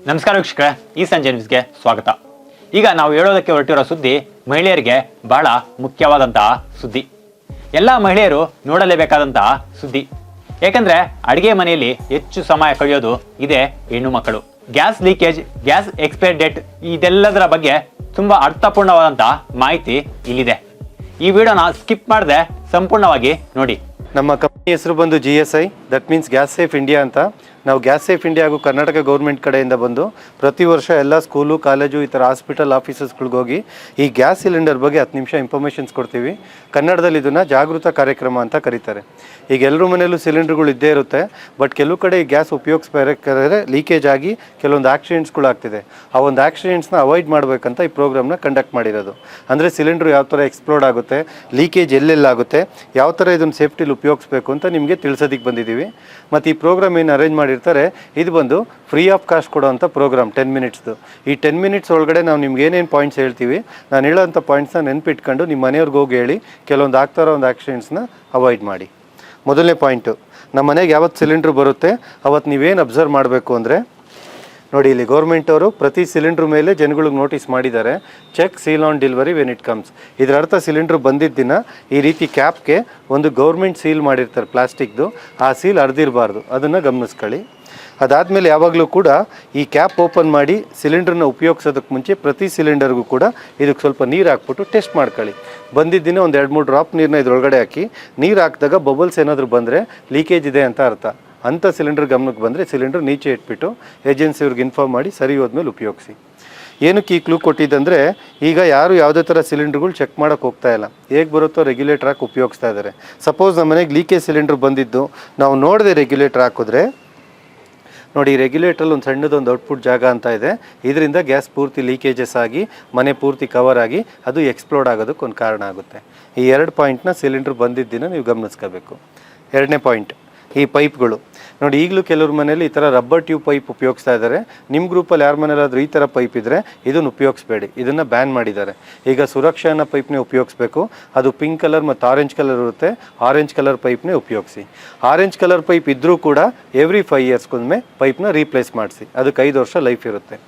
ನಮಸ್ಕಾರ ವೀಕ್ಷಕರೇ, ಈ ಸಂಜೆ ನ್ಯೂಸ್ಗೆ ಸ್ವಾಗತ. ಈಗ ನಾವು ಹೇಳೋದಕ್ಕೆ ಹೊರಟಿರೋ ಸುದ್ದಿ ಮಹಿಳೆಯರಿಗೆ ಬಹಳ ಮುಖ್ಯವಾದಂತಹ ಸುದ್ದಿ. ಎಲ್ಲ ಮಹಿಳೆಯರು ನೋಡಲೇಬೇಕಾದಂತಹ ಸುದ್ದಿ. ಯಾಕಂದ್ರೆ ಅಡಿಗೆ ಮನೆಯಲ್ಲಿ ಹೆಚ್ಚು ಸಮಯ ಕಳೆಯೋದು ಇದೆ ಹೆಣ್ಣು ಮಕ್ಕಳು. Gas leakage, gas expire date, ಇದೆಲ್ಲದರ ಬಗ್ಗೆ ತುಂಬಾ ಅರ್ಥಪೂರ್ಣವಾದಂತಹ ಮಾಹಿತಿ ಇಲ್ಲಿದೆ. ಈ ವಿಡಿಯೋನ ಸ್ಕಿಪ್ ಮಾಡದೆ ಸಂಪೂರ್ಣವಾಗಿ ನೋಡಿ. ನಮ್ಮ ಕಂಪ್ನಿ ಹೆಸರು ಬಂದು G S I that means gas safe India ಅಂತ. ನಾವು ಗ್ಯಾಸ್ ಸೇಫ್ ಇಂಡಿಯಾ ಹಾಗೂ ಕರ್ನಾಟಕ ಗೌರ್ಮೆಂಟ್ ಕಡೆಯಿಂದ ಬಂದು ಪ್ರತಿ ವರ್ಷ ಎಲ್ಲ ಸ್ಕೂಲು, ಕಾಲೇಜು ಈ ಥರ ಹಾಸ್ಪಿಟಲ್ ಆಫೀಸಸ್ಗಳಿಗೆ ಹೋಗಿ ಈ ಗ್ಯಾಸ್ ಸಿಲಿಂಡರ್ ಬಗ್ಗೆ ಹತ್ತು ನಿಮಿಷ ಇನ್ಫಾರ್ಮೇಷನ್ಸ್ ಕೊಡ್ತೀವಿ. ಕನ್ನಡದಲ್ಲಿ ಇದನ್ನು ಜಾಗೃತ ಕಾರ್ಯಕ್ರಮ ಅಂತ ಕರೀತಾರೆ. ಈಗ ಎಲ್ಲರ ಮನೆಯಲ್ಲೂ ಸಿಲಿಂಡರ್ಗಳು ಇದ್ದೇ ಇರುತ್ತೆ. ಬಟ್ ಕೆಲವು ಕಡೆ ಈ ಗ್ಯಾಸ್ ಉಪಯೋಗಿಸ್ಬೇಕಾದ್ರೆ ಲೀಕೇಜ್ ಆಗಿ ಕೆಲವೊಂದು ಆಕ್ಸಿಡೆಂಟ್ಸ್ಗಳು ಆಗ್ತಿದೆ. ಆ ಒಂದು ಆಕ್ಸಿಡೆಂಟ್ಸ್ನ ಅವಾಯ್ಡ್ ಮಾಡಬೇಕಂತ ಈ ಪ್ರೋಗ್ರಾಮ್ನ ಕಂಡಕ್ಟ್ ಮಾಡಿರೋದು. ಅಂದರೆ ಸಿಲಿಂಡರ್ ಯಾವ ಥರ ಎಕ್ಸ್ಪ್ಲೋರ್ಡ್ ಆಗುತ್ತೆ ಲೀಕೇಜ್ ಎಲ್ಲೆಲ್ಲಾಗುತ್ತೆ ಯಾವ ಥರ ಇದನ್ನು ಸೇಫ್ಟಿಲಿ ಉಪಯೋಗಿಸ್ಬೇಕು ಅಂತ ನಿಮಗೆ ತಿಳಿಸೋದಕ್ಕೆ ಬಂದಿದ್ದೀವಿ. ಮತ್ತು ಈ ಪ್ರೋಗ್ರಾಮ್ ಏನು ಅರೇಂಜ್ ಮಾಡಿರ್ತಾರೆ ಇದು ಬಂದು ಫ್ರೀ ಆಫ್ ಕಾಸ್ಟ್ ಕೊಡೋವಂಥ ಪ್ರೋಗ್ರಾಮ್ ಟೆನ್ ಮಿನಿಟ್ಸ್ದು ಈ ಟೆನ್ ಮಿನಿಟ್ಸ್ ಒಳಗಡೆ ನಾವು ನಿಮ್ಗೆ ಏನೇನು ಪಾಯಿಂಟ್ಸ್ ಹೇಳ್ತೀವಿ, ನಾನು ಹೇಳೋಂಥ ಪಾಯಿಂಟ್ಸ್ನ ನೆನ್ಪಿಟ್ಕೊಂಡು ನಿಮ್ಮ ಮನೆಯವ್ರಿಗೆ ಹೋಗಿ ಹೇಳಿ, ಕೆಲವೊಂದು ಆಗ್ತಾರೋ ಒಂದು ಆಕ್ಸಿಡೆಂಟ್ಸ್ನ ಅವಾಯ್ಡ್ ಮಾಡಿ. ಮೊದಲನೇ ಪಾಯಿಂಟು ನಮ್ಮ ಮನೆಗೆ ಯಾವತ್ತು ಸಿಲಿಂಡ್ರ್ ಬರುತ್ತೆ ಅವತ್ತು ನೀವೇನು ಅಬ್ಸರ್ವ್ ಮಾಡಬೇಕು ಅಂದರೆ ನೋಡಿ, ಇಲ್ಲಿ ಗೌರ್ಮೆಂಟ್ ಅವರು ಪ್ರತಿ ಸಿಲಿಂಡ್ರ್ ಮೇಲೆ ಜನಗಳಿಗೆ ನೋಟಿಸ್ ಮಾಡಿದ್ದಾರೆ. Check seal on delivery when it comes ಇದರ ಅರ್ಥ ಸಿಲಿಂಡರ್ ಬಂದಿದ್ದ ದಿನ ಈ ರೀತಿ ಕ್ಯಾಪ್ಗೆ ಒಂದು ಗೌರ್ಮೆಂಟ್ ಸೀಲ್ ಮಾಡಿರ್ತಾರೆ ಪ್ಲಾಸ್ಟಿಕ್ದು ಆ ಸೀಲ್ ಅರ್ದಿರಬಾರ್ದು ಅದನ್ನು ಗಮನಿಸ್ಕೊಳ್ಳಿ. ಅದಾದಮೇಲೆ ಯಾವಾಗಲೂ ಕೂಡ ಈ ಕ್ಯಾಪ್ ಓಪನ್ ಮಾಡಿ ಸಿಲಿಂಡ್ರನ್ನ ಉಪಯೋಗಿಸೋದಕ್ಕೆ ಮುಂಚೆ ಪ್ರತಿ ಸಿಲಿಂಡರ್ಗೂ ಕೂಡ ಇದಕ್ಕೆ ಸ್ವಲ್ಪ ನೀರು ಹಾಕ್ಬಿಟ್ಟು ಟೆಸ್ಟ್ ಮಾಡ್ಕೊಳ್ಳಿ. ಬಂದಿದ್ದ ದಿನ ಒಂದು ಎರಡು ಮೂರು ಡ್ರಾಪ್ ನೀರನ್ನ ಇದ್ರೊಳಗಡೆ ಹಾಕಿ. ನೀರು ಹಾಕಿದಾಗ ಬಬಲ್ಸ್ ಏನಾದರೂ ಬಂದರೆ ಲೀಕೇಜ್ ಇದೆ ಅಂತ ಅರ್ಥ. ಅಂಥ ಸಿಲಿಂಡರ್ ಗಮನಕ್ಕೆ ಬಂದರೆ ಸಿಲಿಂಡರ್ ನೀಚೆ ಇಟ್ಬಿಟ್ಟು ಏಜೆನ್ಸಿಯವ್ರಿಗೆ ಇನ್ಫಾರ್ಮ್ ಮಾಡಿ ಸರಿ ಹೋದ್ಮೇಲೆ ಉಪಯೋಗಿಸಿ. ಏನಕ್ಕೆ ಈ ಕ್ಲೂ ಕೊಟ್ಟಿದ್ದಂದರೆ ಈಗ ಯಾರು ಯಾವುದೇ ಥರ ಸಿಲಿಂಡರ್ಗಳು ಚೆಕ್ ಮಾಡೋಕ್ಕೆ ಹೋಗ್ತಾ ಇಲ್ಲ. ಹೇಗೆ ಬರುತ್ತೋ ರೆಗ್ಯುಲೇಟರ್ ಹಾಕಿ ಉಪಯೋಗಿಸ್ತಾ ಇದ್ದಾರೆ. ಸಪೋಸ್ ನಮ್ಮ ಮನೆಗೆ ಲೀಕೇಜ್ ಸಿಲಿಂಡರ್ ಬಂದಿದ್ದು, ನಾವು ನೋಡದೆ ರೆಗ್ಯುಲೇಟರ್ ಹಾಕಿದ್ರೆ, ನೋಡಿ ರೆಗ್ಯುಲೇಟ್ರಲ್ಲಿ ಒಂದು ಸಣ್ಣದೊಂದು ಔಟ್ಪುಟ್ ಜಾಗ ಅಂತ ಇದೆ. ಇದರಿಂದ ಗ್ಯಾಸ್ ಪೂರ್ತಿ ಲೀಕೇಜಸ್ ಆಗಿ, ಮನೆ ಪೂರ್ತಿ ಕವರ್ ಆಗಿ, ಅದು ಎಕ್ಸ್ಪ್ಲೋರ್ಡ್ ಆಗೋದಕ್ಕೆ ಒಂದು ಕಾರಣ ಆಗುತ್ತೆ. ಈ ಎರಡು ಪಾಯಿಂಟ್ನ ಸಿಲಿಂಡ್ರ್ ಬಂದಿದ್ದ ದಿನ ನೀವು ಗಮನಿಸ್ಕೋಬೇಕು. ಎರಡನೇ ಪಾಯಿಂಟ್. ಈ ಪೈಪ್ಗಳು. ನೋಡಿ, ಈಗಲೂ ಕೆಲವ್ರ ಮನೇಲಿ ಈ ಥರ ರಬ್ಬರ್ ಟ್ಯೂಬ್ ಪೈಪ್ ಉಪಯೋಗಿಸ್ತಾ ಇದ್ದಾರೆ. ನಿಮ್ಮ ಗ್ರೂಪಲ್ಲಿ ಯಾರ ಮನೇಲಾದರೂ ಈ ಥರ ಪೈಪ್ ಇದ್ದರೆ ಇದನ್ನು ಉಪಯೋಗಿಸ್ಬೇಡಿ. ಇದನ್ನು ಬ್ಯಾನ್ ಮಾಡಿದ್ದಾರೆ. ಈಗ ಸುರಕ್ಷಾ ಅನ್ನೋ ಪೈಪ್ನೇ ಉಪಯೋಗಿಸ್ಬೇಕು. ಅದು ಪಿಂಕ್ ಕಲರ್ ಮತ್ತು ಆರೆಂಜ್ ಕಲರ್ ಇರುತ್ತೆ. ಆರೆಂಜ್ ಕಲರ್ ಪೈಪ್ನೇ ಉಪಯೋಗಿಸಿ. ಆರೆಂಜ್ ಕಲರ್ ಪೈಪ್ ಇದ್ದರೂ ಕೂಡ ಎವ್ರಿ ಫೈವ್ ಇಯರ್ಸ್ಗೊಮ್ಮೆ ಪೈಪ್ನ ರೀಪ್ಲೇಸ್ ಮಾಡಿಸಿ. ಅದಕ್ಕೆ ಐದು ವರ್ಷ ಲೈಫ್ ಇರುತ್ತೆ.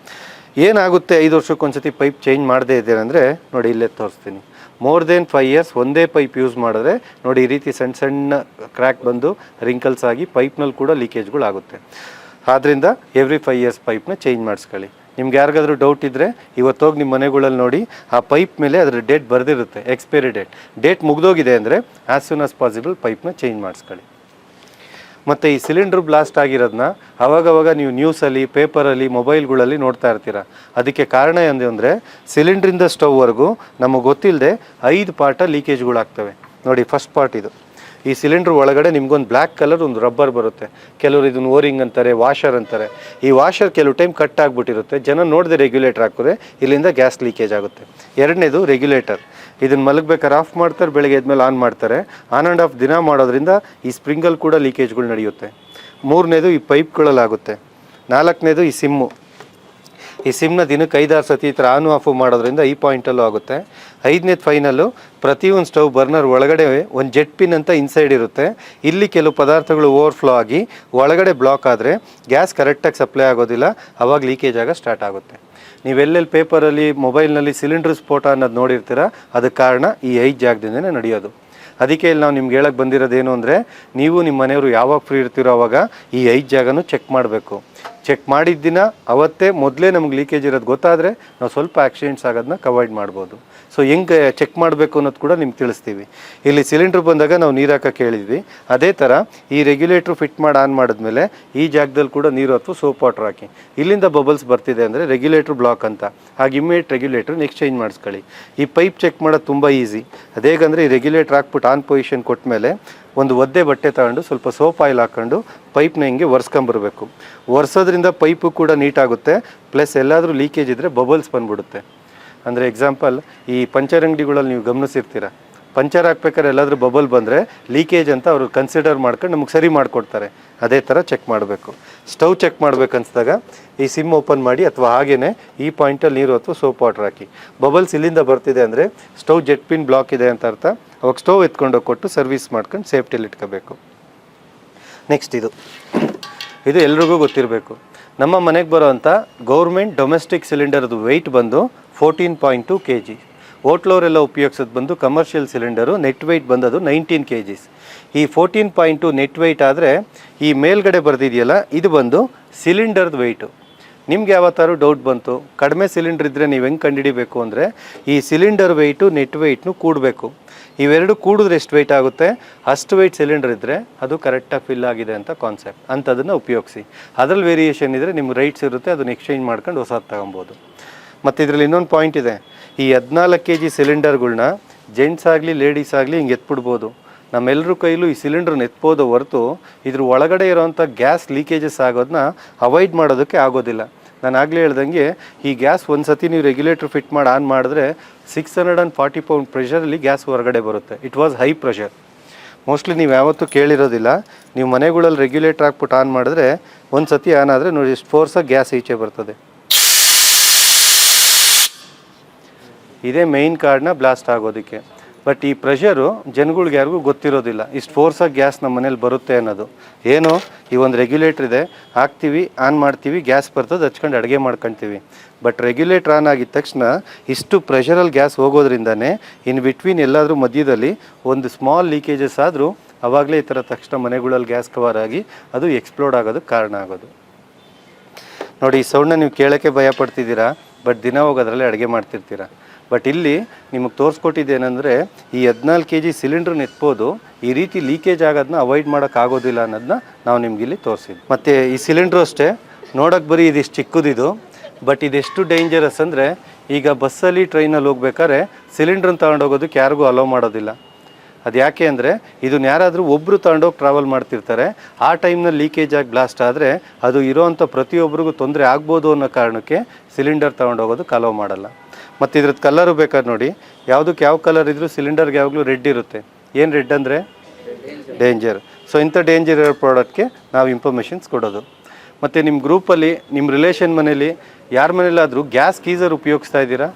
ಏನಾಗುತ್ತೆ ಐದು ವರ್ಷಕ್ಕೊಂದ್ಸತಿ ಪೈಪ್ ಚೇಂಜ್ ಮಾಡದೇ ಇದೆ ಅಂದರೆ ನೋಡಿ ಇಲ್ಲೇ ತೋರಿಸ್ತೀನಿ. ಮೋರ್ ದೆನ್ ಫೈವ್ ಇಯರ್ಸ್ ಒಂದೇ ಪೈಪ್ ಯೂಸ್ ಮಾಡಿದ್ರೆ, ನೋಡಿ ಈ ರೀತಿ ಸಣ್ಣ ಸಣ್ಣ ಕ್ರ್ಯಾಕ್ ಬಂದು ರಿಂಕಲ್ಸ್ ಆಗಿ ಪೈಪ್ನಲ್ಲಿ ಕೂಡ ಲೀಕೇಜ್ಗಳಾಗುತ್ತೆ ಆದ್ದರಿಂದ ಎವ್ರಿ ಫೈವ್ ಇಯರ್ಸ್ ಪೈಪ್ನ ಚೇಂಜ್ ಮಾಡಿಸ್ಕೊಳ್ಳಿ. ನಿಮ್ಗೆ ಯಾರಿಗಾದ್ರೂ ಡೌಟ್ ಇದ್ದರೆ ಇವತ್ತೋಗಿ ನಿಮ್ಮ ಮನೆಗಳಲ್ಲಿ ನೋಡಿ, ಆ ಪೈಪ್ ಮೇಲೆ ಅದರ ಡೇಟ್ ಬರೆದಿರುತ್ತೆ ಎಕ್ಸ್ಪೈರಿ ಡೇಟ್ ಡೇಟ್ ಮುಗಿದೋಗಿದೆ ಅಂದರೆ ಆ್ಯಸ್ ಸೂನ್ ಆಸ್ ಪಾಸಿಬಲ್ ಪೈಪ್ನ ಚೇಂಜ್ ಮಾಡಿಸ್ಕೊಳ್ಳಿ. ಮತ್ತು ಈ ಸಿಲಿಂಡ್ರ್ ಬ್ಲಾಸ್ಟ್ ಆಗಿರೋದನ್ನ ಅವಾಗವಾಗ ನೀವು ನ್ಯೂಸಲ್ಲಿ, ಪೇಪರಲ್ಲಿ, ಮೊಬೈಲ್ಗಳಲ್ಲಿ ನೋಡ್ತಾ ಇರ್ತೀರ. ಅದಕ್ಕೆ ಕಾರಣ ಏನು ಅಂದರೆ ಸಿಲಿಂಡ್ರಿಂದ ಸ್ಟವ್ವರೆಗೂ ನಮಗೆ ಗೊತ್ತಿಲ್ಲದೆ ಐದು ಪಾರ್ಟ ಲೀಕೇಜ್ಗಳಾಗ್ತವೆ. ನೋಡಿ ಫಸ್ಟ್ ಪಾರ್ಟ್ ಇದು. ಈ ಸಿಲಿಂಡ್ರ್ ಒಳಗಡೆ ನಿಮ್ಗೊಂದು ಬ್ಲ್ಯಾಕ್ ಕಲರ್ ಒಂದು ರಬ್ಬರ್ ಬರುತ್ತೆ. ಕೆಲವರು ಇದನ್ನು ಓರಿಂಗ್ ಅಂತಾರೆ, ವಾಷರ್ ಅಂತಾರೆ. ಈ ವಾಷರ್ ಕೆಲವು ಟೈಮ್ ಕಟ್ ಆಗಿಬಿಟ್ಟಿರುತ್ತೆ. ಜನ ನೋಡದೆ ರೆಗ್ಯುಲೇಟರ್ ಹಾಕಿದ್ರೆ ಇಲ್ಲಿಂದ ಗ್ಯಾಸ್ ಲೀಕೇಜ್ ಆಗುತ್ತೆ. ಎರಡನೇದು ರೆಗ್ಯುಲೇಟರ್ ಇದನ್ನು ಮಲಗಬೇಕಾದ್ರೆ ಆಫ್ ಮಾಡ್ತಾರೆ, ಬೆಳಗ್ಗೆ ಎದ್ಮೇಲೆ ಆನ್ ಮಾಡ್ತಾರೆ. ಆನ್ ಆ್ಯಂಡ್ ಆಫ್ ದಿನ ಮಾಡೋದ್ರಿಂದ ಈ ಸ್ಪ್ರಿಂಗಲ್ ಕೂಡ ಲೀಕೇಜ್ಗಳು ನಡೆಯುತ್ತೆ. ಮೂರನೇದು ಈ ಪೈಪ್ಗಳಲ್ಲಾಗುತ್ತೆ. ನಾಲ್ಕನೇದು ಈ ಸಿಮ್ಮು. ಈ ಸಿಮ್ನ ದಿನಕ್ಕೆ ಐದಾರು ಸತಿ ಈ ಥರ ಆನು ಆಫು ಮಾಡೋದ್ರಿಂದ ಈ ಪಾಯಿಂಟಲ್ಲೂ ಆಗುತ್ತೆ. ಐದನೇದು ಫೈನಲ್ಲು, ಪ್ರತಿಯೊಂದು ಸ್ಟವ್ ಬರ್ನರ್ ಒಳಗಡೆ ಒಂದು ಜೆಟ್ ಪಿನ್ ಅಂತ ಇನ್ಸೈಡ್ ಇರುತ್ತೆ. ಇಲ್ಲಿ ಕೆಲವು ಪದಾರ್ಥಗಳು ಓವರ್ಫ್ಲೋ ಆಗಿ ಒಳಗಡೆ ಬ್ಲಾಕ್ ಆದರೆ ಗ್ಯಾಸ್ ಕರೆಕ್ಟಾಗಿ ಸಪ್ಲೈ ಆಗೋದಿಲ್ಲ. ಅವಾಗ ಲೀಕೇಜ್ ಆಗ ಸ್ಟಾರ್ಟ್ ಆಗುತ್ತೆ. ನೀವೆಲ್ಲೆಲ್ಲಿ ಪೇಪರಲ್ಲಿ ಮೊಬೈಲ್ನಲ್ಲಿ ಸಿಲಿಂಡರ್ ಸ್ಫೋಟ ಅನ್ನೋದು ನೋಡಿರ್ತೀರ, ಅದಕ್ಕೆ ಕಾರಣ ಈ ಐದು ಜಾಗದಿಂದನೇ ನಡೆಯೋದು. ಅದಕ್ಕೆ ಇಲ್ಲಿ ನಾವು ನಿಮ್ಗೆ ಹೇಳಕ್ಕೆ ಬಂದಿರೋದೇನು ಅಂದರೆ, ನೀವು ನಿಮ್ಮ ಮನೆಯವರು ಯಾವಾಗ ಫ್ರೀ ಇರ್ತೀರೋ ಅವಾಗ ಈ ಐದು ಜಾಗನೂ ಚೆಕ್ ಮಾಡಬೇಕು. ಚೆಕ್ ಮಾಡಿದ ದಿನ, ಅವತ್ತೇ ಮೊದಲೇ ನಮ್ಗೆ ಲೀಕೇಜ್ ಇರೋದು ಗೊತ್ತಾದರೆ, ನಾವು ಸ್ವಲ್ಪ ಆಕ್ಸಿಡೆಂಟ್ಸ್ ಆಗೋದನ್ನ ಕವಾಯ್ಡ್ ಮಾಡ್ಬೋದು. ಸೊ ಹೆಂಗೆ ಚೆಕ್ ಮಾಡಬೇಕು ಅನ್ನೋದು ಕೂಡ ನಿಮ್ಗೆ ತಿಳಿಸ್ತೀವಿ. ಇಲ್ಲಿ ಸಿಲಿಂಡ್ರ್ ಬಂದಾಗ ನಾವು ನೀರು ಹಾಕಕ್ಕೆ ಹೇಳಿದ್ವಿ ಅದೇ ಥರ ಈ ರೆಗ್ಯುಲೇಟ್ರ್ ಫಿಟ್ ಮಾಡಿ ಆನ್ ಮಾಡಿದ್ಮೇಲೆ ಈ ಜಾಗದಲ್ಲಿ ಕೂಡ ನೀರು ಅಥವಾ ಸೋಪ್ ವಾಟರ್ ಹಾಕಿ. ಇಲ್ಲಿಂದ ಬಬಲ್ಸ್ ಬರ್ತಿದೆ ಅಂದರೆ ರೆಗ್ಯುಲೇಟ್ರ್ ಬ್ಲಾಕ್ ಅಂತ. ಹಾಗೆ ಇಮ್ಮಿಡಿಯೇಟ್ ರೆಗ್ಯುಲೇಟ್ರ್ ನೆಕ್ಸ್ಟ್ ಚೇಂಜ್ ಮಾಡಿಸ್ಕೊಳ್ಳಿ. ಈ ಪೈಪ್ ಚೆಕ್ ಮಾಡೋದು ತುಂಬ ಈಸಿ ಅದೇಗಂದರೆ ಈ ರೆಗ್ಯುಲೇಟ್ರ್ ಹಾಕ್ಬಿಟ್ಟು ಆನ್ ಪೊಸಿಷನ್ ಕೊಟ್ಟ ಮೇಲೆ ಒಂದು ಒದ್ದೆ ಬಟ್ಟೆ ತಗೊಂಡು ಸ್ವಲ್ಪ ಸೋಪ್ ಆಯಿಲ್ ಹಾಕ್ಕೊಂಡು ಪೈಪ್ನ ಹಿಂಗೆ ಒರೆಸ್ಕೊಂಬರ್ಬೇಕು ಒರೆಸೋದ್ರಿಂದ ಪೈಪು ಕೂಡ ನೀಟಾಗುತ್ತೆ ಪ್ಲಸ್ ಎಲ್ಲಾದರೂ ಲೀಕೇಜ್ ಇದ್ದರೆ ಬಬಲ್ಸ್ ಬಂದ್ಬಿಡುತ್ತೆ. ಅಂದರೆ ಎಕ್ಸಾಂಪಲ್ ಈ ಪಂಚರ್ ಅಂಗಡಿಗಳಲ್ಲಿ ನೀವು ಗಮನಿಸಿರ್ತೀರ? ಪಂಚರ್ ಹಾಕ್ಬೇಕಾದ್ರೆ ಎಲ್ಲಾದರೂ ಬಬಲ್ ಬಂದರೆ ಲೀಕೇಜ್ ಅಂತ ಅವರು ಕನ್ಸಿಡರ್ ಮಾಡ್ಕೊಂಡು ನಮಗೆ ಸರಿ ಮಾಡಿಕೊಡ್ತಾರೆ. ಅದೇ ಥರ ಚೆಕ್ ಮಾಡಬೇಕು. ಸ್ಟವ್ ಚೆಕ್ ಮಾಡ್ಬೇಕನ್ಸಿದಾಗ ಈ ಸಿಮ್ ಓಪನ್ ಮಾಡಿ ಅಥವಾ ಹಾಗೇ ಈ ಪಾಯಿಂಟಲ್ಲಿ ನೀರು ಅಥವಾ ಸೋಪ್ ವಾಟರ್ ಹಾಕಿ. ಬಬಲ್ಸ್ ಇಲ್ಲಿಂದ ಬರ್ತಿದೆ ಅಂದರೆ ಸ್ಟವ್ ಜೆಟ್ ಪಿನ್ ಬ್ಲಾಕ್ ಇದೆ ಅಂತ ಅರ್ಥ. ಅವಾಗ ಸ್ಟವ್ ಎತ್ಕೊಂಡೋಗಿ ಕೊಟ್ಟು ಸರ್ವಿಸ್ ಮಾಡ್ಕೊಂಡು ಸೇಫ್ಟಿಯಲ್ಲಿ ಇಟ್ಕೋಬೇಕು. ನೆಕ್ಸ್ಟ್ ಇದು. ಇದು ಎಲ್ರಿಗೂ ಗೊತ್ತಿರಬೇಕು. ನಮ್ಮ ಮನೆಗೆ ಬರೋವಂಥ ಗೌರ್ಮೆಂಟ್ ಡೊಮೆಸ್ಟಿಕ್ ಸಿಲಿಂಡರ್ದು ವೆಯ್ಟ್ ಬಂದು fourteen point two K G ಓಟ್ಲೋರೆಲ್ಲ ಉಪಯೋಗಿಸೋದು ಬಂದು ಕಮರ್ಷಿಯಲ್ ಸಿಲಿಂಡರು ನೆಟ್ ವೆಯ್ಟ್ ಬಂದದು ನೈನ್ಟೀನ್ ಕೆ ಜಿಸ್ ಈ fourteen point two net weight ಆದರೆ ಈ ಮೇಲ್ಗಡೆ ಬರೆದಿದೆಯಲ್ಲ, ಇದು ಬಂದು ಸಿಲಿಂಡರ್ದು ವೆಯ್ಟು ನಿಮ್ಗೆ ಯಾವತ್ತಾರು ಡೌಟ್ ಬಂತು, ಕಡಿಮೆ ಸಿಲಿಂಡರ್ ಇದ್ದರೆ ನೀವು ಹೆಂಗೆ ಕಂಡುಹಿಡಿಬೇಕು ಅಂದರೆ ಈ ಸಿಲಿಂಡರ್ ವೆಯ್ಟು ನೆಟ್ ವೆಯ್ಟ್ನು ಕೂಡಬೇಕು. ಇವೆರಡು ಕೂಡಿದ್ರೆ ಎಷ್ಟು ವೆಯ್ಟ್ ಆಗುತ್ತೆ? ಅಷ್ಟು ವೆಯ್ಟ್ ಸಿಲಿಂಡರ್ ಇದ್ದರೆ ಅದು ಕರೆಕ್ಟಾಗಿ ಫಿಲ್ ಆಗಿದೆ ಅಂತ ಕಾನ್ಸೆಪ್ಟ್ ಅಂಥದನ್ನು ಉಪಯೋಗಿಸಿ. ಅದರಲ್ಲಿ ವೇರಿಯೇಷನ್ ಇದ್ದರೆ ನಿಮ್ಮ ರೈಟ್ಸ್ ಇರುತ್ತೆ, ಅದನ್ನು ಎಕ್ಸ್ಚೇಂಜ್ ಮಾಡ್ಕೊಂಡು ಹೊಸದು ತಗೊಬೋದು. ಮತ್ತು ಇದರಲ್ಲಿ ಇನ್ನೊಂದು ಪಾಯಿಂಟ್ ಇದೆ. ಈ ಹದಿನಾಲ್ಕು ಕೆ ಜಿ ಸಿಲಿಂಡರ್ಗಳನ್ನ ಜೆಂಟ್ಸ್ ಆಗಲಿ ಲೇಡೀಸ್ ಆಗಲಿ ಹಿಂಗೆ ಎತ್ಬಿಡ್ಬೋದು. ನಮ್ಮೆಲ್ಲರ ಕೈಲೂ ಈ ಸಿಲಿಂಡ್ರನ್ನ ಎತ್ಬೋದು ಹೊರತು ಇದ್ರ ಒಳಗಡೆ ಇರೋವಂಥ ಗ್ಯಾಸ್ ಲೀಕೇಜಸ್ ಆಗೋದನ್ನ ಅವಾಯ್ಡ್ ಮಾಡೋದಕ್ಕೆ ಆಗೋದಿಲ್ಲ. ನಾನು ಆಗಲೇ ಹೇಳ್ದಂಗೆ ಈ ಗ್ಯಾಸ್ ಒಂದು ಸತಿ ನೀವು ರೆಗ್ಯುಲೇಟರ್ ಫಿಟ್ ಮಾಡಿ ಆನ್ ಮಾಡಿದ್ರೆ six hundred and forty pound ಪ್ರೆಷರಲ್ಲಿ gas ಹೊರಗಡೆ ಬರುತ್ತೆ. It was high pressure mostly ನೀವು ಯಾವತ್ತೂ ಕೇಳಿರೋದಿಲ್ಲ. ನೀವು ಮನೆಗಳಲ್ಲಿ ರೆಗ್ಯುಲೇಟರ್ ಹಾಕ್ಬಿಟ್ಟು ಆನ್ ಮಾಡಿದ್ರೆ ಒಂದು ಸತಿ ಆನ್ ಆದರೆ ನೋಡಿ ಎಷ್ಟು ಫೋರ್ಸಾಗಿ ಗ್ಯಾಸ್ ಈಚೆ ಬರ್ತದೆ. ಇದೇ ಮೇಯ್ನ್ ಕಾರ್ಡ್ನ ಬ್ಲಾಸ್ಟ್ ಆಗೋದಕ್ಕೆ. ಬಟ್ ಈ ಪ್ರೆಷರು ಜನಗಳ್ಗೆ ಯಾರಿಗೂ ಗೊತ್ತಿರೋದಿಲ್ಲ. ಇಷ್ಟು ಫೋರ್ಸಾಗಿ ಗ್ಯಾಸ್ ನಮ್ಮ ಮನೇಲಿ ಬರುತ್ತೆ ಅನ್ನೋದು. ಏನು? ಈ ಒಂದು ರೆಗ್ಯುಲೇಟರ್ ಇದೆ. ಹಾಕ್ತೀವಿ ಆನ್ ಮಾಡ್ತೀವಿ ಗ್ಯಾಸ್ ಬರ್ತದೆ ಹಚ್ಕೊಂಡು ಅಡುಗೆ ಮಾಡ್ಕೊಳ್ತೀವಿ ಬಟ್ ರೆಗ್ಯುಲೇಟರ್ ಆನ್ ಆಗಿದ ತಕ್ಷಣ ಇಷ್ಟು ಪ್ರೆಷರಲ್ಲಿ ಗ್ಯಾಸ್ ಹೋಗೋದ್ರಿಂದನೇ ಇನ್ ಬಿಟ್ವೀನ್ ಎಲ್ಲಾದರೂ ಮಧ್ಯದಲ್ಲಿ ಒಂದು ಸ್ಮಾಲ್ ಲೀಕೇಜಸ್ ಆದರೂ ಆವಾಗಲೇ ಈ ಥರ ತಕ್ಷಣ ಮನೆಗಳಲ್ಲಿ ಗ್ಯಾಸ್ ಕವರ್ ಆಗಿ ಅದು ಎಕ್ಸ್ಪ್ಲೋಡ್ ಆಗೋದಕ್ಕೆ ಕಾರಣ ಆಗೋದು. ನೋಡಿ, ಈ ಸೌಂಡನ್ನ ನೀವು ಕೇಳೋಕ್ಕೆ ಭಯ ಪಡ್ತಿದ್ದೀರಾ? ಬಟ್ ದಿನ ಹೋಗೋದ್ರಲ್ಲಿ ಅಡುಗೆ ಮಾಡ್ತಿರ್ತೀರಾ? ಬಟ್ ಇಲ್ಲಿ ನಿಮಗೆ ತೋರಿಸ್ಕೊಟ್ಟಿದ್ದೇನೆಂದರೆ, ಈ ಹದಿನಾಲ್ಕು ಕೆ ಜಿ ಸಿಲಿಂಡ್ರನ್ನ ಎತ್ಬೋದು ಈ ರೀತಿ ಲೀಕೇಜ್ ಆಗೋದನ್ನ ಅವಾಯ್ಡ್ ಮಾಡೋಕ್ಕಾಗೋದಿಲ್ಲ ಅನ್ನೋದನ್ನ ನಾವು ನಿಮ್ಗೆ ಇಲ್ಲಿ ತೋರಿಸಿದ್ವಿ. ಮತ್ತು ಈ ಸಿಲಿಂಡ್ರು ಅಷ್ಟೇ ನೋಡೋಕ್ಕೆ ಬರೀ ಇದಿಷ್ಟು ಚಿಕ್ಕದಿದು ಬಟ್ ಇದೆಷ್ಟು ಡೇಂಜರಸ್ ಅಂದರೆ, ಈಗ ಬಸ್ಸಲ್ಲಿ ಟ್ರೈನಲ್ಲಿ ಹೋಗ್ಬೇಕಾದ್ರೆ ಸಿಲಿಂಡ್ರನ್ನ ತಗೊಂಡೋಗೋದಕ್ಕೆ ಯಾರಿಗೂ ಅಲೋ ಮಾಡೋದಿಲ್ಲ. ಅದು ಯಾಕೆ ಅಂದರೆ, ಇದನ್ನ ಯಾರಾದರೂ ಒಬ್ಬರು ತಗೊಂಡೋಗಿ ಟ್ರಾವೆಲ್ ಮಾಡ್ತಿರ್ತಾರೆ, ಆ ಟೈಮ್ನಲ್ಲಿ ಲೀಕೇಜ್ ಆಗಿ ಬ್ಲಾಸ್ಟ್ ಆದರೆ ಅದು ಇರೋವಂಥ ಪ್ರತಿಯೊಬ್ಬರಿಗೂ ತೊಂದರೆ ಆಗ್ಬೋದು ಅನ್ನೋ ಕಾರಣಕ್ಕೆ ಸಿಲಿಂಡರ್ ತೊಗೊಂಡೋಗೋದಕ್ಕೆ ಅಲೋ ಮಾಡಲ್ಲ. ಮತ್ತು ಇದ್ರದ್ದು ಕಲರು ಬೇಕಾದ್ರೆ ನೋಡಿ. ಯಾವುದಕ್ಕೆ ಯಾವ ಕಲರ್ ಇದ್ದರೂ ಸಿಲಿಂಡರ್ಗೆ ಯಾವಾಗಲೂ ರೆಡ್ ಇರುತ್ತೆ. ಏನು ರೆಡ್ ಅಂದರೆ? ಡೇಂಜರ್ ಸೊ ಇಂಥ ಡೇಂಜರ್ ಇರೋ ಪ್ರಾಡಕ್ಟ್ಗೆ ನಾವು ಇನ್ಫಾರ್ಮೇಷನ್ಸ್ ಕೊಡೋದು. ಮತ್ತು ನಿಮ್ಮ ಗ್ರೂಪಲ್ಲಿ ನಿಮ್ಮ ರಿಲೇಷನ್ ಮನೇಲಿ ಯಾರ ಮನೇಲಾದರೂ ಗ್ಯಾಸ್ ಗೀಸರ್ ಉಪಯೋಗಿಸ್ತಾ ಇದ್ದೀರಾ?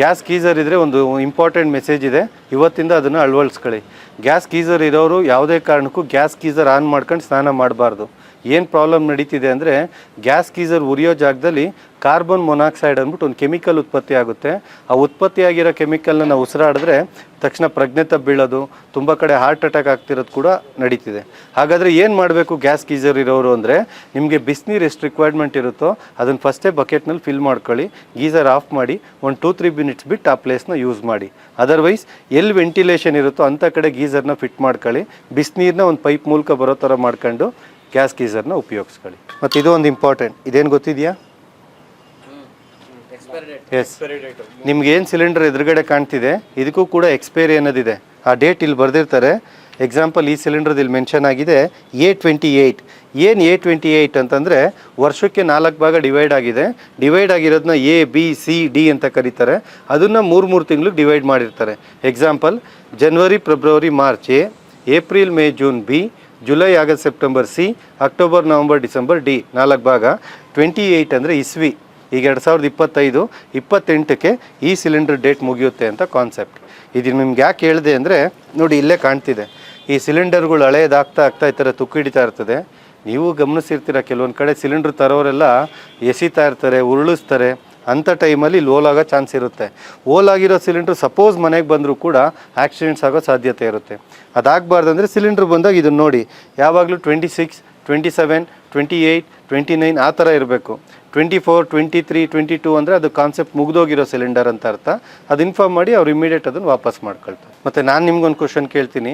ಗ್ಯಾಸ್ ಗೀಸರ್ ಇದ್ದರೆ ಒಂದು ಇಂಪಾರ್ಟೆಂಟ್ ಮೆಸೇಜ್ ಇದೆ. ಇವತ್ತಿಂದ ಅದನ್ನು ಅಳವಡಿಸ್ಕೊಳ್ಳಿ ಗ್ಯಾಸ್ ಗೀಸರ್ ಇರೋರು ಯಾವುದೇ ಕಾರಣಕ್ಕೂ ಗ್ಯಾಸ್ ಗೀಸರ್ ಆನ್ ಮಾಡ್ಕೊಂಡು ಸ್ನಾನ ಮಾಡಬಾರ್ದು. ಏನು ಪ್ರಾಬ್ಲಮ್ ನಡೀತಿದೆ ಅಂದರೆ ಗ್ಯಾಸ್ ಗೀಸರ್ ಉರಿಯೋ ಜಾಗದಲ್ಲಿ ಕಾರ್ಬನ್ ಮೊನಾಕ್ಸೈಡ್ ಅಂದ್ಬಿಟ್ಟು ಒಂದು ಕೆಮಿಕಲ್ ಉತ್ಪತ್ತಿ ಆಗುತ್ತೆ. ಆ ಉತ್ಪತ್ತಿ ಆಗಿರೋ ಕೆಮಿಕಲ್ನ ನಾವು ಉಸಿರಾಡಿದ್ರೆ ತಕ್ಷಣ ಪ್ರಜ್ಞೆ ಬೀಳೋದು ತುಂಬ ಕಡೆ ಹಾರ್ಟ್ ಅಟ್ಯಾಕ್ ಆಗ್ತಿರೋದು ಕೂಡ ನಡೀತಿದೆ. ಹಾಗಾದರೆ ಏನು ಮಾಡಬೇಕು ಗ್ಯಾಸ್ ಗೀಸರ್ ಇರೋರು ಅಂದರೆ ನಿಮಗೆ ಬಿಸಿನೀರು ಎಷ್ಟು ರಿಕ್ವೈರ್ಮೆಂಟ್ ಇರುತ್ತೋ ಅದನ್ನು ಫಸ್ಟೇ ಬಕೆಟ್ನಲ್ಲಿ ಫಿಲ್ ಮಾಡ್ಕೊಳ್ಳಿ, ಗೀಸರ್ ಆಫ್ ಮಾಡಿ, ಒಂದು ಟೂ ತ್ರೀ ಮಿನಿಟ್ಸ್ ಬಿಟ್ಟು ಆ ಪ್ಲೇಸ್ನ ಯೂಸ್ ಮಾಡಿ. ಅದರ್ವೈಸ್ ಎಲ್ಲಿ ವೆಂಟಿಲೇಷನ್ ಇರುತ್ತೋ ಅಂಥ ಕಡೆ ಗೀಸರ್ನ ಫಿಟ್ ಮಾಡ್ಕೊಳ್ಳಿ ಬಿಸಿನೀರನ್ನ ಒಂದು ಪೈಪ್ ಮೂಲಕ ಬರೋ ಥರ ಮಾಡ್ಕೊಂಡು ಗ್ಯಾಸ್ ಗೀಸರ್ನ ಉಪಯೋಗಿಸ್ಕೊಳ್ಳಿ. ಮತ್ತು ಇದು ಒಂದು ಇಂಪಾರ್ಟೆಂಟ್ ಇದೇನು ಗೊತ್ತಿದೆಯಾ? ಎಸ್ ನಿಮ್ಗೆ ಏನು ಸಿಲಿಂಡರ್ ಎದುರುಗಡೆ ಕಾಣ್ತಿದೆ ಇದಕ್ಕೂ ಕೂಡ ಎಕ್ಸ್ಪೈರಿ ಅನ್ನೋದಿದೆ. ಆ ಡೇಟ್ ಇಲ್ಲಿ ಬರೆದಿರ್ತಾರೆ. ಎಕ್ಸಾಂಪಲ್ ಈ ಸಿಲಿಂಡರ್ದು ಇಲ್ಲಿ ಮೆನ್ಷನ್ ಆಗಿದೆ ಎ ಟ್ವೆಂಟಿ ಏಯ್ಟ್ ಏನು ಎ ಟ್ವೆಂಟಿ ಏಯ್ಟ್ ಅಂತಂದರೆ ವರ್ಷಕ್ಕೆ ನಾಲ್ಕು ಭಾಗ ಡಿವೈಡ್ ಆಗಿದೆ. ಡಿವೈಡ್ ಆಗಿರೋದನ್ನ ಎ ಬಿ ಸಿ ಡಿ ಅಂತ ಕರೀತಾರೆ. ಅದನ್ನು ಮೂರು ಮೂರು ತಿಂಗಳು ಡಿವೈಡ್ ಮಾಡಿರ್ತಾರೆ. Example January February March A April May June B July August September C, October November December D, ನಾಲ್ಕು ಭಾಗ, ಟ್ವೆಂಟಿ ಏಯ್ಟ್ ಅಂದರೆ ಇಸ್ವಿ. ಈಗ ಎರಡು ಸಾವಿರದ ಇಪ್ಪತ್ತೈದು, ಇಪ್ಪತ್ತೆಂಟಕ್ಕೆ ಈ ಸಿಲಿಂಡರ್ ಡೇಟ್ ಮುಗಿಯುತ್ತೆ ಅಂತ ಕಾನ್ಸೆಪ್ಟ್. ಇದು ನಿಮ್ಗೆ ಯಾಕೆ ಹೇಳಿದೆ ಅಂದರೆ, ನೋಡಿ ಇಲ್ಲೇ ಕಾಣ್ತಿದೆ. ಈ ಸಿಲಿಂಡರ್ಗಳು ಹಳೆಯದಾಗ್ತಾ ಆಗ್ತಾ ಈ ಥರ ತುಕ್ಕು ಹಿಡಿತಾ ಇರ್ತದೆ. ನೀವು ಗಮನಿಸಿರ್ತೀರ, ಕೆಲವೊಂದು ಕಡೆ ಸಿಲಿಂಡರ್ ತರೋರೆಲ್ಲ ಎಸಿತಾ ಇರ್ತಾರೆ, ಉರುಳಿಸ್ತಾರೆ. ಅಂಥ ಟೈಮಲ್ಲಿ ಇಲ್ಲಿ ಓಲಾಗೋ ಚಾನ್ಸ್ ಇರುತ್ತೆ. ಓಲಾಗಿರೋ ಸಿಲಿಂಡ್ರ್ ಸಪೋಸ್ ಮನೆಗೆ ಬಂದರೂ ಕೂಡ ಆಕ್ಸಿಡೆಂಟ್ಸ್ ಆಗೋ ಸಾಧ್ಯತೆ ಇರುತ್ತೆ. ಅದಾಗಬಾರ್ದು ಅಂದರೆ ಸಿಲಿಂಡ್ರ್ ಬಂದಾಗ ಇದನ್ನು ನೋಡಿ. ಯಾವಾಗಲೂ twenty six twenty seven twenty eight twenty nine ಆ ಥರ ಇರಬೇಕು. Twenty four twenty three twenty two ಅಂದರೆ ಅದು ಕಾನ್ಸೆಪ್ಟ್ ಮುಗಿದೋಗಿರೋ ಸಿಲಿಂಡರ್ ಅಂತ ಅರ್ಥ. ಅದು ಇನ್ಫಾರ್ಮ್ ಮಾಡಿ ಅವ್ರು ಇಮಿಡಿಯೇಟ್ ಅದನ್ನು ವಾಪಸ್ ಮಾಡ್ಕೊಳ್ತಾರೆ. ಮತ್ತು ನಾನು ನಿಮ್ಗೊಂದು ಕ್ವಶನ್ ಕೇಳ್ತೀನಿ.